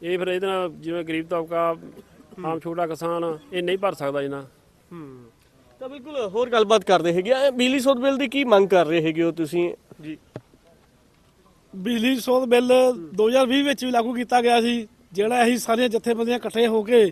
ਇਹ ਫਿਰ ਇਹਦੇ ਨਾਲ ਜਿਵੇਂ ਗਰੀਬ ਤਬਕਾ ਆਮ ਛੋਟਾ ਕਿਸਾਨ ਇਹ ਨਹੀਂ ਭਰ ਸਕਦਾ ਜੀ ਨਾ। ਹੂੰ। ਤਾਂ ਬਿਲਕੁਲ ਹੋਰ ਗੱਲਬਾਤ ਕਰਦੇ ਹੈਗੇ ਆ। ਬਿਜਲੀ ਸੋਧ ਬਿੱਲ ਦੀ ਕੀ ਮੰਗ ਕਰ ਰਹੇ ਹੈਗੇ ਹੋ ਤੁਸੀਂ? ਜੀ। ਬਿਜਲੀ ਸੋਧ ਬਿੱਲ 2020 ਵਿੱਚ ਵੀ ਲਾਗੂ ਕੀਤਾ ਗਿਆ ਸੀ, ਜਿਹੜਾ ਅਸੀਂ ਸਾਰੀਆਂ ਜਥੇਬੰਦੀਆਂ ਇਕੱਠੇ ਹੋ ਕੇ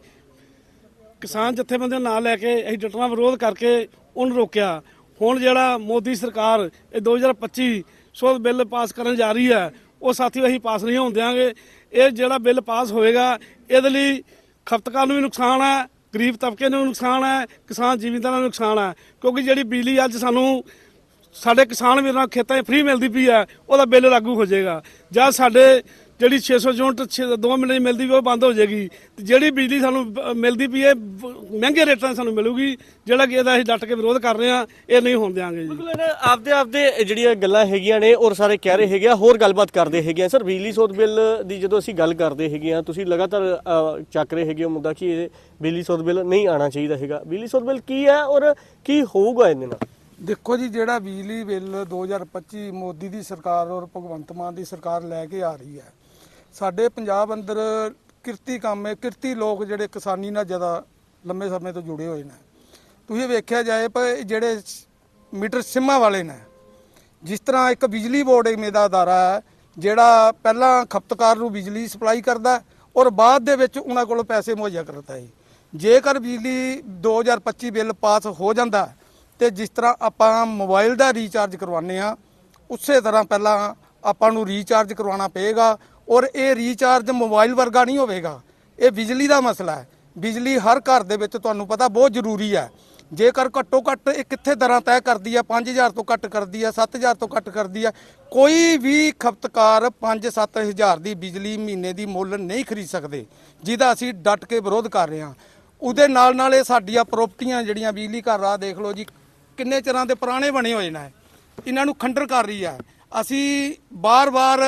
ਕਿਸਾਨ ਜਥੇਬੰਦੀਆਂ ਨੂੰ ਨਾਲ ਲੈ ਕੇ ਅਸੀਂ ਡਟਵਾ ਵਿਰੋਧ ਕਰਕੇ ਉਹਨੂੰ ਰੋਕਿਆ। ਹੁਣ ਜਿਹੜਾ ਮੋਦੀ ਸਰਕਾਰ ਇਹ 2025 ਸੋਧ ਬਿੱਲ ਪਾਸ ਕਰਨ ਜਾ ਰਹੀ ਹੈ, ਉਹ ਸਾਥੀਓ ਅਸੀਂ ਪਾਸ ਨਹੀਂ ਹੋਣ ਦਿਆਂਗੇ। ਇਹ ਜਿਹੜਾ ਬਿੱਲ ਪਾਸ ਹੋਏਗਾ, ਇਹਦੇ ਲਈ ਖਪਤਕਾਰ ਨੂੰ ਵੀ ਨੁਕਸਾਨ ਹੈ ਗਰੀਬ ਤਬਕੇ ਨੂੰ ਨੁਕਸਾਨ ਹੈ, ਕਿਸਾਨ ਜ਼ਿਮੀਂਦਾਰਾਂ ਨੂੰ ਨੁਕਸਾਨ ਹੈ। ਕਿਉਂਕਿ ਜਿਹੜੀ ਬਿਜਲੀ ਅੱਜ ਸਾਨੂੰ ਸਾਡੇ ਕਿਸਾਨ ਵੀਰਾਂ ਨੂੰ ਖੇਤਾਂ 'ਚ ਫ੍ਰੀ ਮਿਲਦੀ ਪਈ ਹੈ, ਉਹਦਾ ਬਿੱਲ ਲਾਗੂ ਹੋ ਜਾਏਗਾ। ਜਾਂ ਸਾਡੇ ਜਿਹੜੀ 600 ਯੂਨਿਟ 2 ਮਹੀਨੇ ਦੀ ਮਿਲਦੀ ਪਈ ਉਹ ਬੰਦ ਹੋ ਜਾਏਗੀ। ਤੇ ਜਿਹੜੀ ਬਿਜਲੀ ਸਾਨੂੰ ਮਿਲਦੀ ਪਈ ਹੈ ਮਹਿੰਗੇ ਰੇਟਾਂ 'ਤੇ ਸਾਨੂੰ ਮਿਲੂਗੀ ਜਿਹੜਾ ਕਿ ਇਹਦਾ ਅਸੀਂ ਡਟ ਕੇ ਵਿਰੋਧ ਕਰ ਰਹੇ ਹਾਂ ਇਹ ਨਹੀਂ ਹੋਣ ਦਿਆਂਗੇ ਜੀ। ਆਪਦੇ ਆਪਦੇ ਜਿਹੜੀਆਂ ਗੱਲਾਂ ਹੈਗੀਆਂ ਨੇ ਔਰ ਸਾਰੇ ਕਹਿ ਰਹੇ ਹੈਗੇ ਆ ਹੋਰ ਗੱਲਬਾਤ ਕਰਦੇ ਹੈਗੇ ਆ। ਸਰ ਬਿਜਲੀ ਸੋਧ ਬਿੱਲ ਦੀ ਜਦੋਂ ਅਸੀਂ ਗੱਲ ਕਰਦੇ ਹੈਗੇ ਆ ਤੁਸੀਂ ਲਗਾਤਾਰ ਚੱਕ ਰਹੇ ਹੈਗੇ ਹੋ ਮੁੱਦਾ ਕਿ ਇਹ ਬਿਜਲੀ ਸੋਧ ਬਿੱਲ ਨਹੀਂ ਆਣਾ ਚਾਹੀਦਾ ਹੈਗਾ। ਬਿਜਲੀ ਸੋਧ ਬਿੱਲ ਕੀ ਹੈ ਔਰ ਕੀ ਹੋਊਗਾ ਇਹਦੇ ਨਾਲ? ਦੇਖੋ ਜੀ ਜਿਹੜਾ ਬਿਜਲੀ ਬਿੱਲ 2025 ਮੋਦੀ ਦੀ ਸਰਕਾਰ ਔਰ ਭਗਵੰਤ ਮਾਨ ਦੀ ਸਰਕਾਰ ਲੈ ਕੇ ਆ ਰਹੀ ਹੈ ਸਾਡੇ ਪੰਜਾਬ ਅੰਦਰ ਕਿਰਤੀ ਕੰਮ ਹੈ ਕਿਰਤੀ ਲੋਕ ਜਿਹੜੇ ਕਿਸਾਨੀ ਨਾਲ ਜ਼ਿਆਦਾ ਲੰਮੇ ਸਮੇਂ ਤੋਂ ਜੁੜੇ ਹੋਏ ਨੇ। ਤੁਸੀਂ ਵੇਖਿਆ ਜਾਏ ਪਰ ਇਹ ਜਿਹੜੇ ਮੀਟਰ ਸਿਮਾਂ ਵਾਲੇ ਨੇ ਜਿਸ ਤਰ੍ਹਾਂ ਇੱਕ ਬਿਜਲੀ ਬੋਰਡ ਇੱਕ ਮੇਦਾ ਅਦਾਰਾ ਹੈ ਜਿਹੜਾ ਪਹਿਲਾਂ ਖਪਤਕਾਰ ਨੂੰ ਬਿਜਲੀ ਸਪਲਾਈ ਕਰਦਾ ਔਰ ਬਾਅਦ ਦੇ ਵਿੱਚ ਉਹਨਾਂ ਕੋਲੋਂ ਪੈਸੇ ਮੁਹੱਈਆ ਕਰਦਾ ਹੈ ਜੇਕਰ ਬਿਜਲੀ 2025 ਬਿੱਲ ਪਾਸ ਹੋ ਜਾਂਦਾ ਹੈ, ਤੇ ਜਿਸ ਤਰ੍ਹਾਂ ਆਪਾਂ ਮੋਬਾਈਲ ਦਾ ਰੀਚਾਰਜ ਕਰਵਾਉਂਦੇ ਆ ਉਸੇ ਤਰ੍ਹਾਂ ਪਹਿਲਾਂ ਆਪਾਂ ਨੂੰ ਰੀਚਾਰਜ ਕਰਵਾਉਣਾ ਪਏਗਾ ਔਰ ਇਹ ਰੀਚਾਰਜ ਮੋਬਾਈਲ ਵਰਗਾ ਨਹੀਂ ਹੋਵੇਗਾ। ਇਹ ਬਿਜਲੀ ਦਾ ਮਸਲਾ ਹੈ। ਬਿਜਲੀ ਹਰ ਘਰ ਦੇ ਵਿੱਚ ਤੁਹਾਨੂੰ ਪਤਾ ਬਹੁਤ ਜ਼ਰੂਰੀ ਹੈ। ਜੇਕਰ ਘੱਟੋ ਘੱਟ ਇਹ ਕਿੱਥੇ ਦਰਾਂ ਤੈਅ ਕਰਦੀ ਹੈ 5000 ਤੋਂ ਘੱਟ ਕਰਦੀ ਹੈ 7000 ਤੋਂ ਘੱਟ ਕਰਦੀ ਹੈ, ਕੋਈ ਵੀ ਖਪਤਕਾਰ 5-7000 ਦੀ ਬਿਜਲੀ ਮਹੀਨੇ ਦੀ ਮੁੱਲ ਨਹੀਂ ਖਰੀਦ ਸਕਦੇ, ਜਿਹਦਾ ਅਸੀਂ ਡਟ ਕੇ ਵਿਰੋਧ ਕਰ ਰਹੇ ਹਾਂ। ਉਹਦੇ ਨਾਲ ਨਾਲ ਇਹ ਸਾਡੀਆਂ ਪ੍ਰਾਪਰਟੀਆਂ ਜਿਹੜੀਆਂ ਬਿਜਲੀ ਘਰ ਆ, ਦੇਖ ਲਓ ਜੀ, ਕਿੰਨੇ ਚਿਰਾਂ ਦੇ ਪੁਰਾਣੇ ਬਣੇ ਹੋਏ ਨੇ। ਇਹਨਾਂ ਨੂੰ ਖੰਡਰ ਕਰ ਰਹੀ ਹੈ। ਅਸੀਂ ਬਾਰ-ਬਾਰ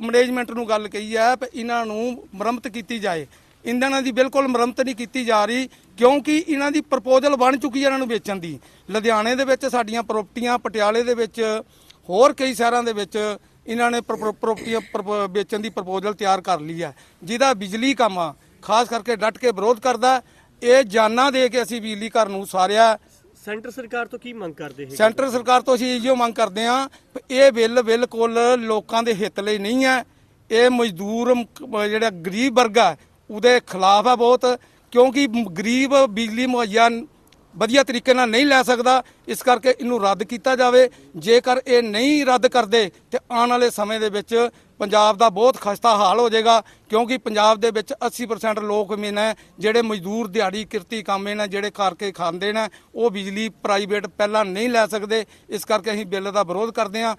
ਮੈਨੇਜਮੈਂਟ ਨੂੰ ਗੱਲ ਕਹੀ ਹੈ ਕਿ ਇਹਨਾਂ ਨੂੰ ਮੁਰੰਮਤ ਕੀਤੀ ਜਾਏ। ਇਹਨਾਂ ਦੀ ਬਿਲਕੁਲ ਮੁਰੰਮਤ ਨਹੀਂ ਕੀਤੀ ਜਾ ਰਹੀ, ਕਿਉਂਕਿ ਇਹਨਾਂ ਦੀ ਪ੍ਰਪੋਜ਼ਲ ਬਣ ਚੁੱਕੀ ਹੈ ਇਹਨਾਂ ਨੂੰ ਵੇਚਣ ਦੀ। ਲੁਧਿਆਣੇ ਦੇ ਵਿੱਚ ਸਾਡੀਆਂ ਪ੍ਰਾਪਰਟੀਆਂ ਪਟਿਆਲੇ ਦੇ ਵਿੱਚ, ਹੋਰ ਕਈ ਸ਼ਹਿਰਾਂ ਦੇ ਵਿੱਚ ਇਹਨਾਂ ਨੇ ਪ੍ਰ- ਪ੍ਰ- ਪ੍ਰਾਪਰਟੀਆਂ ਵੇਚਣ ਦੀ ਪ੍ਰਪੋਜ਼ਲ ਤਿਆਰ ਕਰ ਲਈ ਹੈ। ਜਿਹਦਾ ਬਿਜਲੀ ਕੰਮ ਆ, ਖਾਸ ਕਰਕੇ ਡਟ ਕੇ ਵਿਰੋਧ ਕਰਦਾ। ਇਹ ਜਾਨਾਂ ਦੇ ਕੇ ਅਸੀਂ ਬਿਜਲੀ ਘਰ ਨੂੰ ਸਾਰਿਆ ਸੈਂਟਰ ਸਰਕਾਰ ਤੋਂ ਕੀ ਮੰਗ ਕਰਦੇ ਹੈਗੇ? ਸੈਂਟਰ ਸਰਕਾਰ ਤੋਂ ਅਸੀਂ ਇਹੋ ਮੰਗ ਕਰਦੇ ਹਾਂ ਕਿ ਇਹ ਬਿੱਲ ਬਿਲਕੁਲ ਲੋਕਾਂ ਦੇ ਹਿੱਤ ਲਈ ਨਹੀਂ ਹੈ। ਇਹ ਮਜ਼ਦੂਰ ਜਿਹੜਾ ਗਰੀਬ ਵਰਗ ਹੈ ਉਹਦੇ ਖਿਲਾਫ ਹੈ ਬਹੁਤ, ਕਿਉਂਕਿ ਗਰੀਬ ਬਿਜਲੀ ਮੁਹੱਈਆ ਵਧੀਆ ਤਰੀਕੇ ਨਾਲ ਨਹੀਂ ਲੈ ਸਕਦਾ ਇਸ ਕਰਕੇ ਇਹਨੂੰ ਰੱਦ ਕੀਤਾ ਜਾਵੇ। ਜੇਕਰ ਇਹ ਨਹੀਂ ਰੱਦ ਕਰਦੇ ਤੇ ਆਉਣ ਵਾਲੇ ਸਮੇਂ ਦੇ ਵਿੱਚ ਪੰਜਾਬ ਦਾ ਬਹੁਤ ਖਸਤਾ ਹਾਲ ਹੋ ਜਾਏਗਾ ਕਿਉਂਕਿ ਪੰਜਾਬ ਦੇ ਵਿੱਚ 80% ਲੋਕ ਮੇ ਨੇ ਜਿਹੜੇ ਮਜ਼ਦੂਰ ਦਿਹਾੜੀ ਕਿਰਤੀ ਕਾਮੇ ਨੇ ਜਿਹੜੇ ਕਰਕੇ ਖਾਂਦੇ ਨੇ ਉਹ ਬਿਜਲੀ ਪ੍ਰਾਈਵੇਟ ਪਹਿਲਾਂ ਨਹੀਂ ਲੈ ਸਕਦੇ। ਇਸ ਕਰਕੇ ਅਸੀਂ ਬਿੱਲ ਦਾ ਵਿਰੋਧ ਕਰਦੇ ਹਾਂ।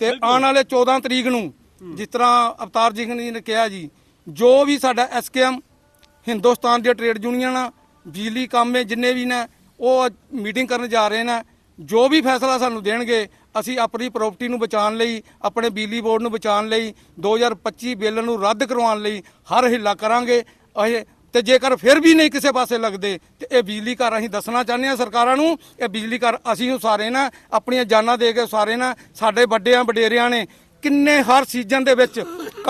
ਤੇ ਆਉਣ ਵਾਲੇ 14 ਤਰੀਕ ਨੂੰ ਜਿਸ ਤਰ੍ਹਾਂ ਅਵਤਾਰ ਜੀ ਨੇ ਕਿਹਾ ਜੀ ਜੋ ਵੀ ਸਾਡਾ ਐਸਕੇਐਮ ਹਿੰਦੁਸਤਾਨ ਦੀਆਂ ਟ੍ਰੇਡ ਯੂਨੀਅਨਾਂ ਬਿਜਲੀ ਕਾਮੇ ਜਿੰਨੇ ਵੀ ਨੇ, ਉਹ ਅੱਜ ਮੀਟਿੰਗ ਕਰਨ ਜਾ ਰਹੇ ਨੇ। ਜੋ ਵੀ ਫੈਸਲਾ ਸਾਨੂੰ ਦੇਣਗੇ, ਅਸੀਂ ਆਪਣੀ ਪ੍ਰਾਪਰਟੀ ਨੂੰ ਬਚਾਉਣ ਲਈ, ਆਪਣੇ ਬਿਜਲੀ ਬੋਰਡ ਨੂੰ ਬਚਾਉਣ ਲਈ 2025 ਬਿੱਲ ਨੂੰ ਰੱਦ ਕਰਵਾਉਣ ਲਈ ਹਰ ਹਿੱਲਾ ਕਰਾਂਗੇ। ਇਹ ਤੇ ਜੇਕਰ ਫਿਰ ਵੀ ਨਹੀਂ ਕਿਸੇ ਪਾਸੇ ਲੱਗਦੇ, ਤੇ ਇਹ ਬਿਜਲੀ ਘਰ ਅਸੀਂ ਦੱਸਣਾ ਚਾਹੁੰਦੇ ਹਾਂ ਸਰਕਾਰਾਂ ਨੂੰ, ਇਹ ਬਿਜਲੀ ਘਰ ਅਸੀਂ ਉਸਾਰੇ ਨਾ, ਆਪਣੀਆਂ ਜਾਨਾਂ ਦੇ ਕੇ ਉਸਾਰੇ ਨਾ, ਸਾਡੇ ਵੱਡਿਆਂ ਵਡੇਰਿਆਂ ਨੇ ਕਿੰਨੇ ਹਰ ਸੀਜ਼ਨ ਦੇ ਵਿੱਚ,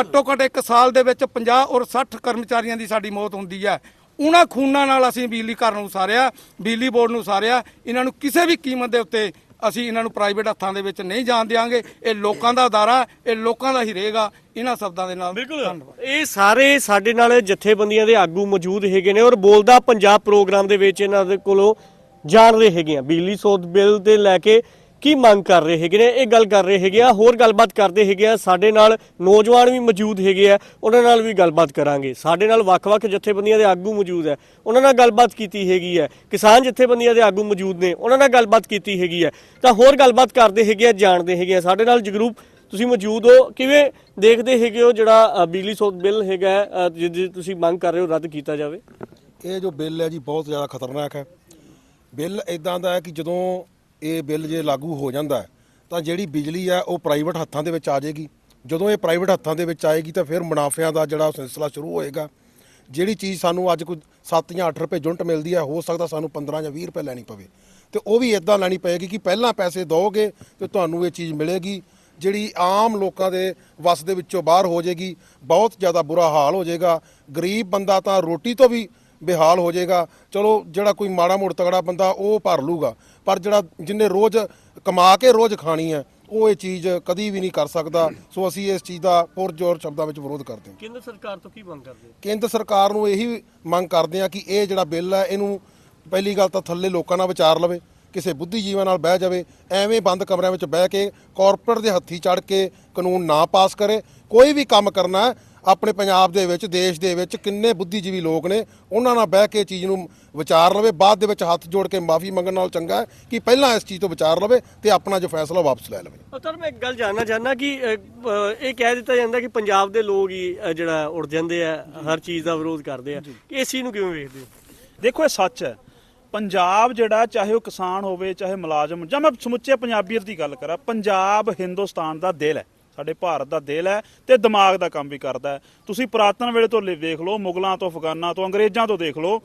ਘੱਟੋ ਘੱਟ ਇੱਕ ਸਾਲ ਦੇ ਵਿੱਚ 50 ਔਰ 60 ਕਰਮਚਾਰੀਆਂ ਦੀ ਸਾਡੀ ਮੌਤ ਹੁੰਦੀ ਹੈ। ਉਹਨਾਂ ਖੂਨਾਂ ਨਾਲ ਅਸੀਂ ਬਿਜਲੀ ਘਰ ਨੂੰ ਉਸਾਰਿਆ ਬਿਜਲੀ ਬੋਰਡ ਨੂੰ ਉਸਾਰਿਆ ਇਹਨਾਂ ਨੂੰ ਕਿਸੇ ਵੀ ਕੀਮਤ ਦੇ ਉੱਤੇ ਅਸੀਂ ਇਹਨਾਂ ਨੂੰ ਪ੍ਰਾਈਵੇਟ ਹੱਥਾਂ ਦੇ ਵਿੱਚ ਨਹੀਂ ਜਾਣ ਦਿਆਂਗੇ। ਇਹ ਲੋਕਾਂ ਦਾ ਅਦਾਰਾ ਇਹ ਲੋਕਾਂ ਦਾ ਹੀ ਰਹੇਗਾ ਇਹਨਾਂ ਸ਼ਬਦਾਂ ਦੇ ਨਾਲ ਧੰਨਵਾਦ। ਇਹ ਸਾਰੇ ਸਾਡੇ ਨਾਲ ਜਥੇਬੰਦੀਆਂ ਦੇ ਆਗੂ ਮੌਜੂਦ ਹੈਗੇ ਨੇ ਔਰ ਬੋਲਦਾ ਪੰਜਾਬ ਪ੍ਰੋਗਰਾਮ ਦੇ ਵਿੱਚ ਇਹਨਾਂ ਦੇ ਕੋਲੋਂ ਜਾਣ ਰਹੇ ਹੈਗੇ ਆ। ਬਿਜਲੀ ਸੋਧ ਬਿੱਲ ਦੇ ਲੈ ਕੇ ਕੀ ਮੰਗ ਕਰ ਰਹੇ ਹੈਗੇ ਨੇ? ਇਹ ਗੱਲ ਕਰ ਰਹੇ ਹੈਗੇ ਆ, ਹੋਰ ਗੱਲਬਾਤ ਕਰਦੇ ਹੈਗੇ ਆ, ਸਾਡੇ ਨਾਲ ਨੌਜਵਾਨ ਵੀ ਮੌਜੂਦ ਹੈਗੇ ਆ, ਉਹਨਾਂ ਨਾਲ ਵੀ ਗੱਲਬਾਤ ਕਰਾਂਗੇ। ਸਾਡੇ ਨਾਲ ਵੱਖ-ਵੱਖ ਜਥੇਬੰਦੀਆਂ ਦੇ ਆਗੂ ਮੌਜੂਦ ਹੈ, ਉਹਨਾਂ ਨਾਲ ਗੱਲਬਾਤ ਕੀਤੀ ਹੈਗੀ ਹੈ। ਕਿਸਾਨ ਜਥੇਬੰਦੀਆਂ ਦੇ ਆਗੂ ਮੌਜੂਦ ਨੇ, ਉਹਨਾਂ ਨਾਲ ਗੱਲਬਾਤ ਕੀਤੀ ਹੈਗੀ ਹੈ। ਤਾਂ ਹੋਰ ਗੱਲਬਾਤ ਕਰਦੇ ਹੈਗੇ ਆ, ਜਾਣਦੇ ਹੈਗੇ ਆ। ਸਾਡੇ ਨਾਲ ਜਗਰੂਪ ਤੁਸੀਂ ਮੌਜੂਦ ਹੋ, ਕਿਵੇਂ ਦੇਖਦੇ ਹੈਗੇ ਹੋ ਜਿਹੜਾ ਬਿਜਲੀ ਸੋਧ ਬਿੱਲ ਹੈਗਾ ਜਿਹਦੀ ਤੁਸੀਂ ਮੰਗ ਕਰ ਰਹੇ ਹੋ ਰੱਦ ਕੀਤਾ ਜਾਵੇ? ਇਹ ਜੋ ਬਿੱਲ ਹੈ ਜੀ, ਬਹੁਤ ਜ਼ਿਆਦਾ ਖਤਰਨਾਕ ਹੈ। ਬਿੱਲ ਇਦਾਂ ਦਾ ਹੈ ਕਿ ਜਦੋਂ ਇਹ ਬਿੱਲ ਜੇ ਲਾਗੂ ਹੋ ਜਾਂਦਾ ਤਾਂ ਜਿਹੜੀ ਬਿਜਲੀ ਹੈ ਉਹ ਪ੍ਰਾਈਵੇਟ ਹੱਥਾਂ ਦੇ ਵਿੱਚ ਆ ਜਾਏਗੀ। ਜਦੋਂ ਇਹ ਪ੍ਰਾਈਵੇਟ ਹੱਥਾਂ ਦੇ ਵਿੱਚ ਆਏਗੀ ਤਾਂ ਫਿਰ ਮੁਨਾਫਿਆਂ ਦਾ ਜਿਹੜਾ ਸਿਲਸਿਲਾ ਸ਼ੁਰੂ ਹੋਏਗਾ। ਜਿਹੜੀ ਚੀਜ਼ ਸਾਨੂੰ ਅੱਜ ਕੋਈ 7 ਜਾਂ 8 ਰੁਪਏ ਯੂਨਿਟ ਮਿਲਦੀ ਹੈ, ਹੋ ਸਕਦਾ ਸਾਨੂੰ 15 ਜਾਂ 20 ਰੁਪਏ ਲੈਣੀ ਪਵੇ। ਤੇ ਉਹ ਵੀ ਇਦਾਂ ਲੈਣੀ ਪਏਗੀ ਕਿ ਪਹਿਲਾਂ ਪੈਸੇ ਦਿਓਗੇ ਤੇ ਤੁਹਾਨੂੰ ਇਹ ਚੀਜ਼ ਮਿਲੇਗੀ। ਜਿਹੜੀ ਆਮ ਲੋਕਾਂ ਦੇ ਵਸ ਦੇ ਵਿੱਚੋਂ ਬਾਹਰ ਹੋ ਜਾਏਗੀ, ਬਹੁਤ ਜ਼ਿਆਦਾ ਬੁਰਾ ਹਾਲ ਹੋ ਜਾਏਗਾ। ਗਰੀਬ ਬੰਦਾ ਤਾਂ ਰੋਟੀ ਤੋਂ ਵੀ ਬੇਹਾਲ ਹੋ ਜਾਏਗਾ। ਚਲੋ ਜਿਹੜਾ ਕੋਈ ਮਾੜਾ ਮੋੜ ਤਗੜਾ ਬੰਦਾ ਉਹ ਭਰ ਲੂਗਾ। ਪਰ ਜਿਹੜਾ ਜਿੰਨੇ ਰੋਜ਼ ਕਮਾ ਕੇ ਰੋਜ਼ ਖਾਣੀ ਹੈ ਉਹ ਇਹ ਚੀਜ਼ ਕਦੀ ਵੀ ਨਹੀਂ ਕਰ ਸਕਦਾ। ਸੋ ਅਸੀਂ ਇਸ ਚੀਜ਼ ਦਾ ਪੁਰਜੋਰ ਸ਼ਬਦਾਂ ਵਿੱਚ ਵਿਰੋਧ ਕਰਦੇ ਹਾਂ। ਕੇਂਦਰ ਸਰਕਾਰ ਤੋਂ ਕੀ ਮੰਗ ਕਰਦੇ ਹੋ? ਕੇਂਦਰ ਸਰਕਾਰ ਨੂੰ ਇਹੀ ਮੰਗ ਕਰਦੇ ਆ ਕਿ ਇਹ ਜਿਹੜਾ ਬਿੱਲ ਹੈ ਇਹਨੂੰ ਪਹਿਲੀ ਗੱਲ ਤਾਂ ਥੱਲੇ ਲੋਕਾਂ ਨਾਲ ਵਿਚਾਰ ਲਵੇ ਕਿਸੇ ਬੁੱਧੀਜੀਵੀ ਨਾਲ ਬਹਿ ਜਾਵੇ ਐਵੇਂ ਬੰਦ ਕਮਰਿਆਂ ਵਿੱਚ ਬਹਿ ਕੇ ਕਾਰਪੋਰੇਟ ਦੇ ਹੱਥੀ ਚੜ ਕੇ ਕਾਨੂੰਨ ਨਾ ਪਾਸ ਕਰੇ। ਕੋਈ ਵੀ ਕੰਮ ਕਰਨਾ ਹੈ ਆਪਣੇ ਪੰਜਾਬ ਦੇ ਵਿੱਚ ਦੇਸ਼ ਦੇ ਵਿੱਚ ਕਿੰਨੇ ਬੁੱਧੀਜੀਵੀ ਲੋਕ ਨੇ ਉਹਨਾਂ ਨਾਲ ਬਹਿ ਕੇ ਚੀਜ਼ ਨੂੰ ਵਿਚਾਰ ਲਵੇ ਬਾਅਦ ਦੇ ਵਿੱਚ ਹੱਥ ਜੋੜ ਕੇ ਮਾਫੀ ਮੰਗਣ ਨਾਲ ਚੰਗਾ ਹੈ ਕਿ ਪਹਿਲਾਂ ਇਸ ਚੀਜ਼ ਤੋਂ ਵਿਚਾਰ ਲਵੇ ਤੇ ਆਪਣਾ ਜੋ ਫੈਸਲਾ ਵਾਪਸ ਲੈ ਲਵੇ। ਸਰ ਮੈਂ ਇੱਕ ਗੱਲ ਜਾਨਣਾ ਚਾਹੁੰਦਾ ਕਿ ਇਹ ਕਹਿ ਦਿੱਤਾ ਜਾਂਦਾ ਕਿ ਪੰਜਾਬ ਦੇ ਲੋਕ ਹੀ ਜਿਹੜਾ ਉੜ ਜਾਂਦੇ ਆ ਹਰ ਚੀਜ਼ ਦਾ ਵਿਰੋਧ ਕਰਦੇ ਆ। ਇਸ ਚੀਜ਼ ਨੂੰ ਕਿਵੇਂ ਵੇਖਦੇ ਹੋ? ਦੇਖੋ ਇਹ ਸੱਚ ਹੈ। ਪੰਜਾਬ ਜਿਹੜਾ ਚਾਹੇ ਉਹ ਕਿਸਾਨ ਹੋਵੇ ਚਾਹੇ ਮੁਲਾਜ਼ਮ ਜਾਂ ਮੈਂ ਸਮੁੱਚੇ ਪੰਜਾਬੀਅਤ ਦੀ ਗੱਲ ਕਰਾਂ ਪੰਜਾਬ ਹਿੰਦੁਸਤਾਨ ਦਾ ਦਿਲ ਹੈ। ਸਾਡੇ ਭਾਰਤ ਦਾ ਦਿਲ ਹੈ ਤੇ ਦਿਮਾਗ ਦਾ ਕੰਮ ਵੀ ਕਰਦਾ ਹੈ। ਤੁਸੀਂ ਪੁਰਾਤਨ ਵੇਲੇ ਤੋਂ ਲੈ- ਵੇਖ ਲਓ, ਮੁਗਲਾਂ ਤੋਂ, ਅਫਗਾਨਾਂ ਤੋਂ, ਅੰਗਰੇਜ਼ਾਂ ਤੋਂ ਦੇਖ ਲਓ।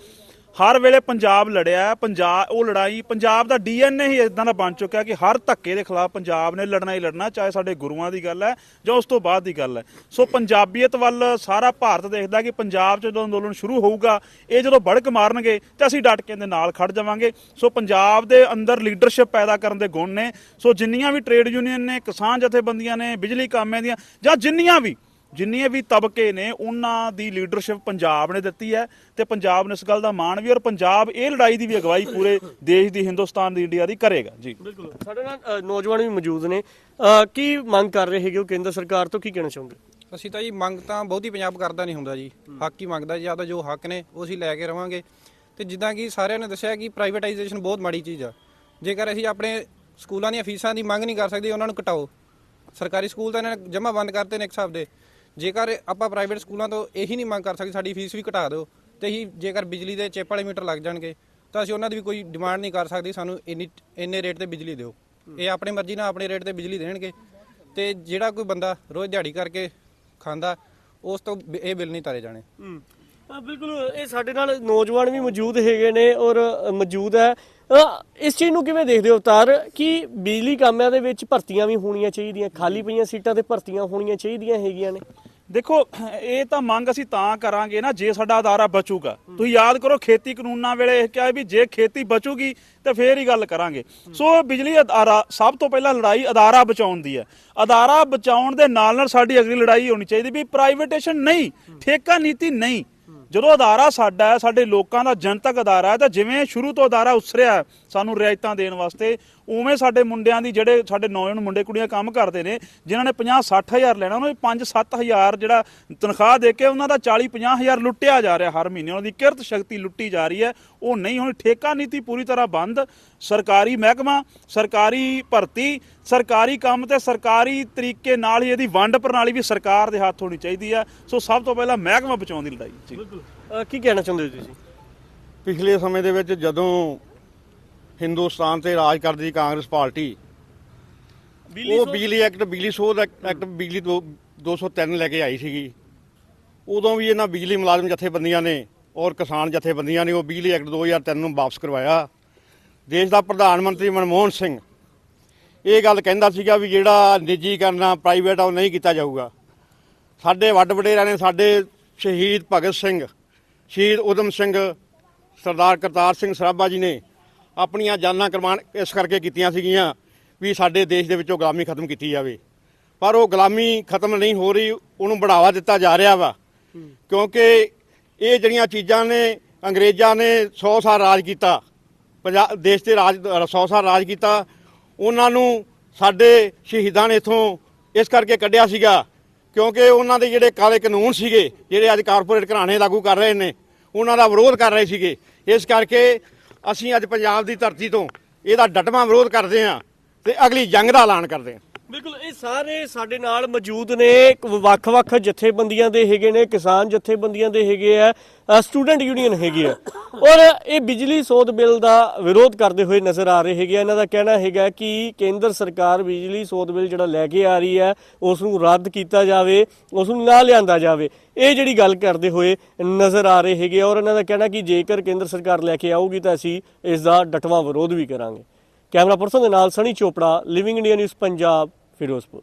ਹਰ ਵੇਲੇ ਪੰਜਾਬ ਲੜਿਆ ਪੰਜਾਬ, ਉਹ ਲੜਾਈ, ਪੰਜਾਬ ਦਾ ਡੀਐਨਏ ਹੀ ਇਦਾਂ ਦਾ ਬਣ ਚੁੱਕਿਆ ਕਿ ਹਰ ਧੱਕੇ ਦੇ ਖਿਲਾਫ ਪੰਜਾਬ ਨੇ ਲੜਨਾ ਹੀ ਲੜਨਾ, ਚਾਹੇ ਸਾਡੇ ਗੁਰੂਆਂ ਦੀ ਗੱਲ ਹੈ ਜਾਂ ਉਸ ਤੋਂ ਬਾਅਦ ਦੀ ਗੱਲ ਹੈ। ਸੋ ਪੰਜਾਬੀਅਤ ਵੱਲ ਸਾਰਾ ਭਾਰਤ ਦੇਖਦਾ ਕਿ ਪੰਜਾਬ 'ਚ ਜਦੋਂ ਅੰਦੋਲਨ ਸ਼ੁਰੂ ਹੋਊਗਾ, ਇਹ ਜਦੋਂ ਬੜਕ ਮਾਰਨਗੇ ਤੇ ਅਸੀਂ ਡਟ ਕੇ ਇਹਦੇ ਨਾਲ ਖੜ ਜਾਵਾਂਗੇ। ਸੋ ਪੰਜਾਬ ਦੇ ਅੰਦਰ ਲੀਡਰਸ਼ਿਪ ਪੈਦਾ ਕਰਨ ਦੇ ਗੁਣ ਨੇ। ਸੋ ਜਿੰਨੀਆਂ ਵੀ ਟ੍ਰੇਡ ਯੂਨੀਅਨ ਨੇ, ਕਿਸਾਨ ਜਥੇਬੰਦੀਆਂ ਨੇ, ਬਿਜਲੀ ਕਾਮਿਆਂ ਦੀਆਂ ਜਾਂ ਜਿੰਨੀਆਂ ਵੀ ਜਿੰਨੇ ਵੀ ਤਬਕੇ ਨੇ ਉਹਨਾਂ ਦੀ ਲੀਡਰਸ਼ਿਪ ਪੰਜਾਬ ਨੇ ਦਿੱਤੀ ਹੈ ਤੇ ਪੰਜਾਬ ਨੇ ਇਸ ਗੱਲ ਦਾ ਮਾਣ ਵੀ ਔਰ ਪੰਜਾਬ ਇਹ ਲੜਾਈ ਦੀ ਵੀ ਅਗਵਾਈ ਪੂਰੇ ਦੇਸ਼ ਦੀ ਹਿੰਦੁਸਤਾਨ ਦੀ ਇੰਡੀਆ ਦੀ ਕਰੇਗਾ। ਜੀ। ਬਿਲਕੁਲ। ਸਾਡੇ ਨਾਲ ਨੌਜਵਾਨ ਵੀ ਮੌਜੂਦ ਨੇ। ਕੀ ਮੰਗ ਕਰ ਰਹੇ ਹੈਗੇ ਉਹ ਕੇਂਦਰ ਸਰਕਾਰ ਤੋਂ? ਕੀ ਕਹਿਣਾ ਚਾਹੁੰਦੇ ਅਸੀਂ ਤਾਂ ਜੀ ਮੰਗ ਤਾਂ ਬਹੁਤੀ ਪੰਜਾਬ ਕਰਦਾ ਨਹੀਂ ਹੁੰਦਾ ਜੀ। ਹੱਕ ਹੀ ਮੰਗਦਾ ਜੀ ਆਪਦਾ ਜੋ ਹੱਕ ਨੇ ਉਹ ਅਸੀਂ ਲੈ ਕੇ ਰਵਾਂਗੇ। ਤੇ ਜਿੱਦਾਂ ਕਿ ਸਾਰਿਆਂ ਨੇ ਦੱਸਿਆ ਕਿ ਪ੍ਰਾਈਵੇਟਾਈਜੇਸ਼ਨ ਬਹੁਤ ਮਾੜੀ ਚੀਜ਼ ਆ। ਜੇਕਰ ਅਸੀਂ ਆਪਣੇ ਸਕੂਲਾਂ ਦੀਆਂ ਫੀਸਾਂ ਦੀ ਮੰਗ ਨਹੀਂ ਕਰ ਸਕਦੇ ਉਹਨਾਂ ਨੂੰ ਘਟਾਓ। ਸਰਕਾਰੀ ਸਕੂਲ ਤਾਂ ਇਹਨਾਂ ਨੇ ਜਮ੍ਹਾਂ ਬੰਦ ਕਰਤੇ ਨੇ ਇੱਕ ਹਿਸਾਬ ਦੇ। ਜੇਕਰ ਆਪਾਂ ਪ੍ਰਾਈਵੇਟ ਸਕੂਲਾਂ ਤੋਂ ਇਹੀ ਨਹੀਂ ਮੰਗ ਕਰ ਸਕਦੇ, ਸਾਡੀ ਫੀਸ ਵੀ ਘਟਾ ਦਿਓ ਤੇ ਹੀ ਜੇਕਰ ਬਿਜਲੀ ਦੇ ਚਿੱਪ ਵਾਲੇ ਮੀਟਰ ਲੱਗ ਜਾਣਗੇ, ਤਾਂ ਅਸੀਂ ਉਹਨਾਂ ਦੀ ਵੀ ਕੋਈ ਡਿਮਾਂਡ ਨਹੀਂ ਕਰ ਸਕਦੇ, ਸਾਨੂੰ ਇੰਨੀ, ਇੰਨੇ ਰੇਟ ਤੇ ਬਿਜਲੀ ਦਿਓ। ਇਹ ਆਪਣੇ ਮਰਜ਼ੀ ਨਾਲ ਆਪਣੇ ਰੇਟ ਤੇ ਬਿਜਲੀ ਦੇਣਗੇ ਤੇ ਜਿਹੜਾ ਕੋਈ ਬੰਦਾ ਰੋਜ਼ ਦਿਹਾੜੀ ਕਰਕੇ ਖਾਂਦਾ, ਉਸ ਤੋਂ ਬ- ਇਹ ਬਿੱਲ ਨਹੀਂ ਤਾਰੇ ਜਾਣੇ। ਬਿਲਕੁਲ, ਇਹ ਸਾਡੇ ਨਾਲ ਨੌਜਵਾਨ ਵੀ ਮੌਜੂਦ ਹੈਗੇ ਨੇ ਔਰ ਮੌਜੂਦ ਹੈ। ਇਸ ਚੀਜ਼ ਨੂੰ ਕਿਵੇਂ ਦੇਖਦੇ ਹੋ ਅਵਤਾਰ ਕਿ ਬਿਜਲੀ ਕਾਮਿਆਂ ਦੇ ਵਿੱਚ ਭਰਤੀਆਂ ਵੀ ਹੋਣੀਆਂ ਚਾਹੀਦੀਆਂ, ਖਾਲੀ ਪਈਆਂ ਸੀਟਾਂ ਤੇ ਭਰਤੀਆਂ ਹੋਣੀਆਂ ਚਾਹੀਦੀਆਂ ਹੈਗੀਆਂ ਨੇ? ਦੇਖੋ, ਇਹ ਤਾਂ ਮੰਗ ਅਸੀਂ ਤਾਂ ਕਰਾਂਗੇ ਨਾ ਜੇ ਸਾਡਾ ਅਦਾਰਾ ਬਚੂਗਾ। ਤੁਸੀਂ ਯਾਦ ਕਰੋ ਖੇਤੀ ਕਾਨੂੰਨਾਂ ਵੇਲੇ ਇਹ ਕਿਹਾ ਵੀ ਜੇ ਖੇਤੀ ਬਚੂਗੀ ਤੇ ਫੇਰ ਹੀ ਗੱਲ ਕਰਾਂਗੇ। ਸੋ ਬਿਜਲੀ ਅਦਾਰਾ, ਸਭ ਤੋਂ ਪਹਿਲਾਂ ਲੜਾਈ ਅਦਾਰਾ ਬਚਾਉਣ ਦੀ ਹੈ। ਅਦਾਰਾ ਬਚਾਉਣ ਦੇ ਨਾਲ ਨਾਲ ਸਾਡੀ ਅਗਲੀ ਲੜਾਈ ਹੋਣੀ ਚਾਹੀਦੀ ਵੀ ਪ੍ਰਾਈਵੇਟੇਸ਼ਨ ਨਹੀਂ ਠੇਕਾ ਨੀਤੀ ਨਹੀਂ। ਜਦੋਂ ਅਦਾਰਾ ਸਾਡਾ ਹੈ, ਸਾਡੇ ਲੋਕਾਂ ਦਾ ਜਨਤਕ ਅਦਾਰਾ ਹੈ, ਤਾਂ ਜਿਵੇਂ ਸ਼ੁਰੂ ਤੋਂ ਅਦਾਰਾ ਉਸਰਿਆ ਸਾਨੂੰ ਰਿਆਇਤਾਂ ਦੇਣ ਵਾਸਤੇ ਉਵੇਂ ਸਾਡੇ ਮੁੰਡਿਆਂ ਦੀ ਜਿਹੜੇ ਸਾਡੇ ਨੌਜਵਾਨ ਮੁੰਡੇ ਕੁੜੀਆਂ ਕੰਮ ਕਰਦੇ ਨੇ ਜਿਨ੍ਹਾਂ ਨੇ 50 60 ਹਜ਼ਾਰ ਲੈਣਾ ਉਹਨਾਂ ਨੂੰ 5 7 ਹਜ਼ਾਰ ਜਿਹੜਾ ਤਨਖਾਹ ਦੇ ਕੇ ਉਹਨਾਂ ਦਾ 40 50 ਹਜ਼ਾਰ ਲੁੱਟਿਆ ਜਾ ਰਿਹਾ ਹਰ ਮਹੀਨੇ। ਉਹਨਾਂ ਦੀ ਕਿਰਤ ਸ਼ਕਤੀ ਲੁੱਟੀ ਜਾ ਰਹੀ ਹੈ। ਉਹ ਨਹੀਂ ਹੁਣ ਠੇਕਾ ਨੀਤੀ ਪੂਰੀ ਤਰ੍ਹਾਂ ਬੰਦ। ਸਰਕਾਰੀ ਮਹਿਕਮਾ ਸਰਕਾਰੀ ਭਰਤੀ ਸਰਕਾਰੀ ਕੰਮ ਤੇ ਸਰਕਾਰੀ ਤਰੀਕੇ ਨਾਲ ਹੀ ਇਹਦੀ ਵੰਡ ਪ੍ਰਣਾਲੀ ਵੀ ਸਰਕਾਰ ਦੇ ਹੱਥ ਹੋਣੀ ਚਾਹੀਦੀ ਹੈ। ਸੋ ਸਭ ਤੋਂ ਪਹਿਲਾਂ ਮਹਿਕਮਾ ਬਚਾਉਣ ਦੀ ਲੜਾਈ ਜੀ। ਅ, ਕੀ ਕਹਿਣਾ ਚਾਹੁੰਦੇ ਹੋ ਤੁਸੀਂ? ਪਿਛਲੇ ਸਮੇਂ ਦੇ ਵਿੱਚ ਜਦੋਂ ਹਿੰਦੁਸਤਾਨ ਤੇ ਰਾਜ ਕਰਦੀ ਕਾਂਗਰਸ ਪਾਰਟੀ। ਉਹ ਬਿਜਲੀ ਐਕਟ ਬਿਜਲੀ ਸੋਧ ਐਕਟ ਐਕਟ ਬਿਜਲੀ ਦੋ- 203 ਲੈ ਕੇ ਆਈ ਸੀਗੀ। ਉਦੋਂ ਵੀ ਇਹਨਾਂ ਬਿਜਲੀ ਮੁਲਾਜ਼ਮ ਜਥੇਬੰਦੀਆਂ ਨੇ ਔਰ ਕਿਸਾਨ ਜਥੇਬੰਦੀਆਂ ਨੇ ਉਹ ਬਿਜਲੀ ਐਕਟ 2003 ਨੂੰ ਵਾਪਸ ਕਰਵਾਇਆ। ਦੇਸ਼ ਦਾ ਪ੍ਰਧਾਨ ਮੰਤਰੀ ਮਨਮੋਹਨ ਸਿੰਘ ਇਹ ਗੱਲ ਕਹਿੰਦਾ ਸੀਗਾ ਵੀ ਜਿਹੜਾ ਨਿੱਜੀ ਕਰਨਾ ਪ੍ਰਾਈਵੇਟ ਆ ਉਹ ਨਹੀਂ ਕੀਤਾ ਜਾਊਗਾ। ਸਾਡੇ ਵੱਡ ਵਡੇਰਿਆਂ ਨੇ ਸਾਡੇ ਸ਼ਹੀਦ ਭਗਤ ਸਿੰਘ ਸ਼ਹੀਦ ਉਦਮ ਸਿੰਘ ਸਰਦਾਰ ਕਰਤਾਰ ਸਿੰਘ ਸਰਾਭਾ ਜੀ ਨੇ ਆਪਣੀਆਂ ਜਾਨਾਂ ਕੁਰਬਾਨ ਇਸ ਕਰਕੇ ਕੀਤੀਆਂ ਸੀਗੀਆਂ ਵੀ ਸਾਡੇ ਦੇਸ਼ ਦੇ ਵਿੱਚੋਂ ਗੁਲਾਮੀ ਖਤਮ ਕੀਤੀ ਜਾਵੇ। ਪਰ ਉਹ ਗੁਲਾਮੀ ਖਤਮ ਨਹੀਂ ਹੋ ਰਹੀ, ਉਹਨੂੰ ਬੜਾਵਾ ਦਿੱਤਾ ਜਾ ਰਿਹਾ ਵਾ। ਕਿਉਂਕਿ ਇਹ ਜਿਹੜੀਆਂ ਚੀਜ਼ਾਂ ਨੇ, ਅੰਗਰੇਜ਼ਾਂ ਨੇ 100 ਸਾਲ ਰਾਜ ਕੀਤਾ ਪੰਜਾਬ ਦੇਸ਼ ਤੇ ਰਾਜ 100 ਸਾਲ ਰਾਜ ਕੀਤਾ, ਉਹਨਾਂ ਨੂੰ ਸਾਡੇ ਸ਼ਹੀਦਾਂ ਨੇ ਇਥੋਂ ਇਸ ਕਰਕੇ ਕੱਢਿਆ ਸੀਗਾ ਕਿਉਂਕਿ ਉਹਨਾਂ ਦੇ ਜਿਹੜੇ ਕਾਲੇ ਕਾਨੂੰਨ ਸੀਗੇ, ਜਿਹੜੇ ਅੱਜ ਕਾਰਪੋਰੇਟ ਘਰਾਣੇ ਲਾਗੂ ਕਰ ਰਹੇ ਨੇ, ਉਹਨਾਂ ਦਾ ਵਿਰੋਧ ਕਰ ਰਹੇ ਸੀਗੇ। ਇਸ ਕਰਕੇ ਅਸੀਂ ਅੱਜ ਪੰਜਾਬ ਦੀ ਧਰਤੀ ਤੋਂ ਇਹਦਾ ਡਟਵਾਂ ਵਿਰੋਧ ਕਰਦੇ ਹਾਂ ਤੇ ਅਗਲੀ ਜੰਗ ਦਾ ਐਲਾਨ ਕਰਦੇ ਹਾਂ। ਬਿਲਕੁਲ, ਇਹ ਸਾਰੇ ਸਾਡੇ ਨਾਲ ਮੌਜੂਦ ਨੇ। ਵੱਖ-ਵੱਖ ਜਥੇਬੰਦੀਆਂ ਦੇ ਹੈਗੇ ਨੇ, ਕਿਸਾਨ ਜਥੇਬੰਦੀਆਂ ਦੇ ਹੈਗੇ ਆ ਸਟੂਡੈਂਟ ਯੂਨੀਅਨ ਹੈਗੀ ਆ। ਔਰ ਇਹ ਬਿਜਲੀ ਸੋਧ ਬਿੱਲ ਦਾ ਵਿਰੋਧ ਕਰਦੇ ਹੋਏ ਨਜ਼ਰ ਆ ਰਹੇ ਹੈਗੇ ਆ। ਇਹਨਾਂ ਦਾ ਕਹਿਣਾ ਹੈਗਾ ਕਿ ਕੇਂਦਰ ਸਰਕਾਰ ਬਿਜਲੀ ਸੋਧ ਬਿੱਲ ਜਿਹੜਾ ਲੈ ਕੇ ਆ ਰਹੀ ਹੈ, ਉਸ ਨੂੰ ਰੱਦ ਕੀਤਾ ਜਾਵੇ, ਉਸ ਨੂੰ ਨਾ ਲਿਆਂਦਾ ਜਾਵੇ। ਇਹ ਜਿਹੜੀ ਗੱਲ ਕਰਦੇ ਹੋਏ ਨਜ਼ਰ ਆ ਰਹੇ ਹੈਗੇ ਆ। ਔਰ ਇਹਨਾਂ ਦਾ ਕਹਿਣਾ ਕਿ ਜੇਕਰ ਕੇਂਦਰ ਸਰਕਾਰ ਲੈ ਕੇ ਆਊਗੀ ਤਾਂ ਅਸੀਂ ਇਸ ਦਾ ਡਟਵਾਂ ਵਿਰੋਧ ਵੀ ਕਰਾਂਗੇ। ਕੈਮਰਾ ਪਰਸਨ ਦੇ ਨਾਲ Sunny Chopra living India news Punjab Firozpur.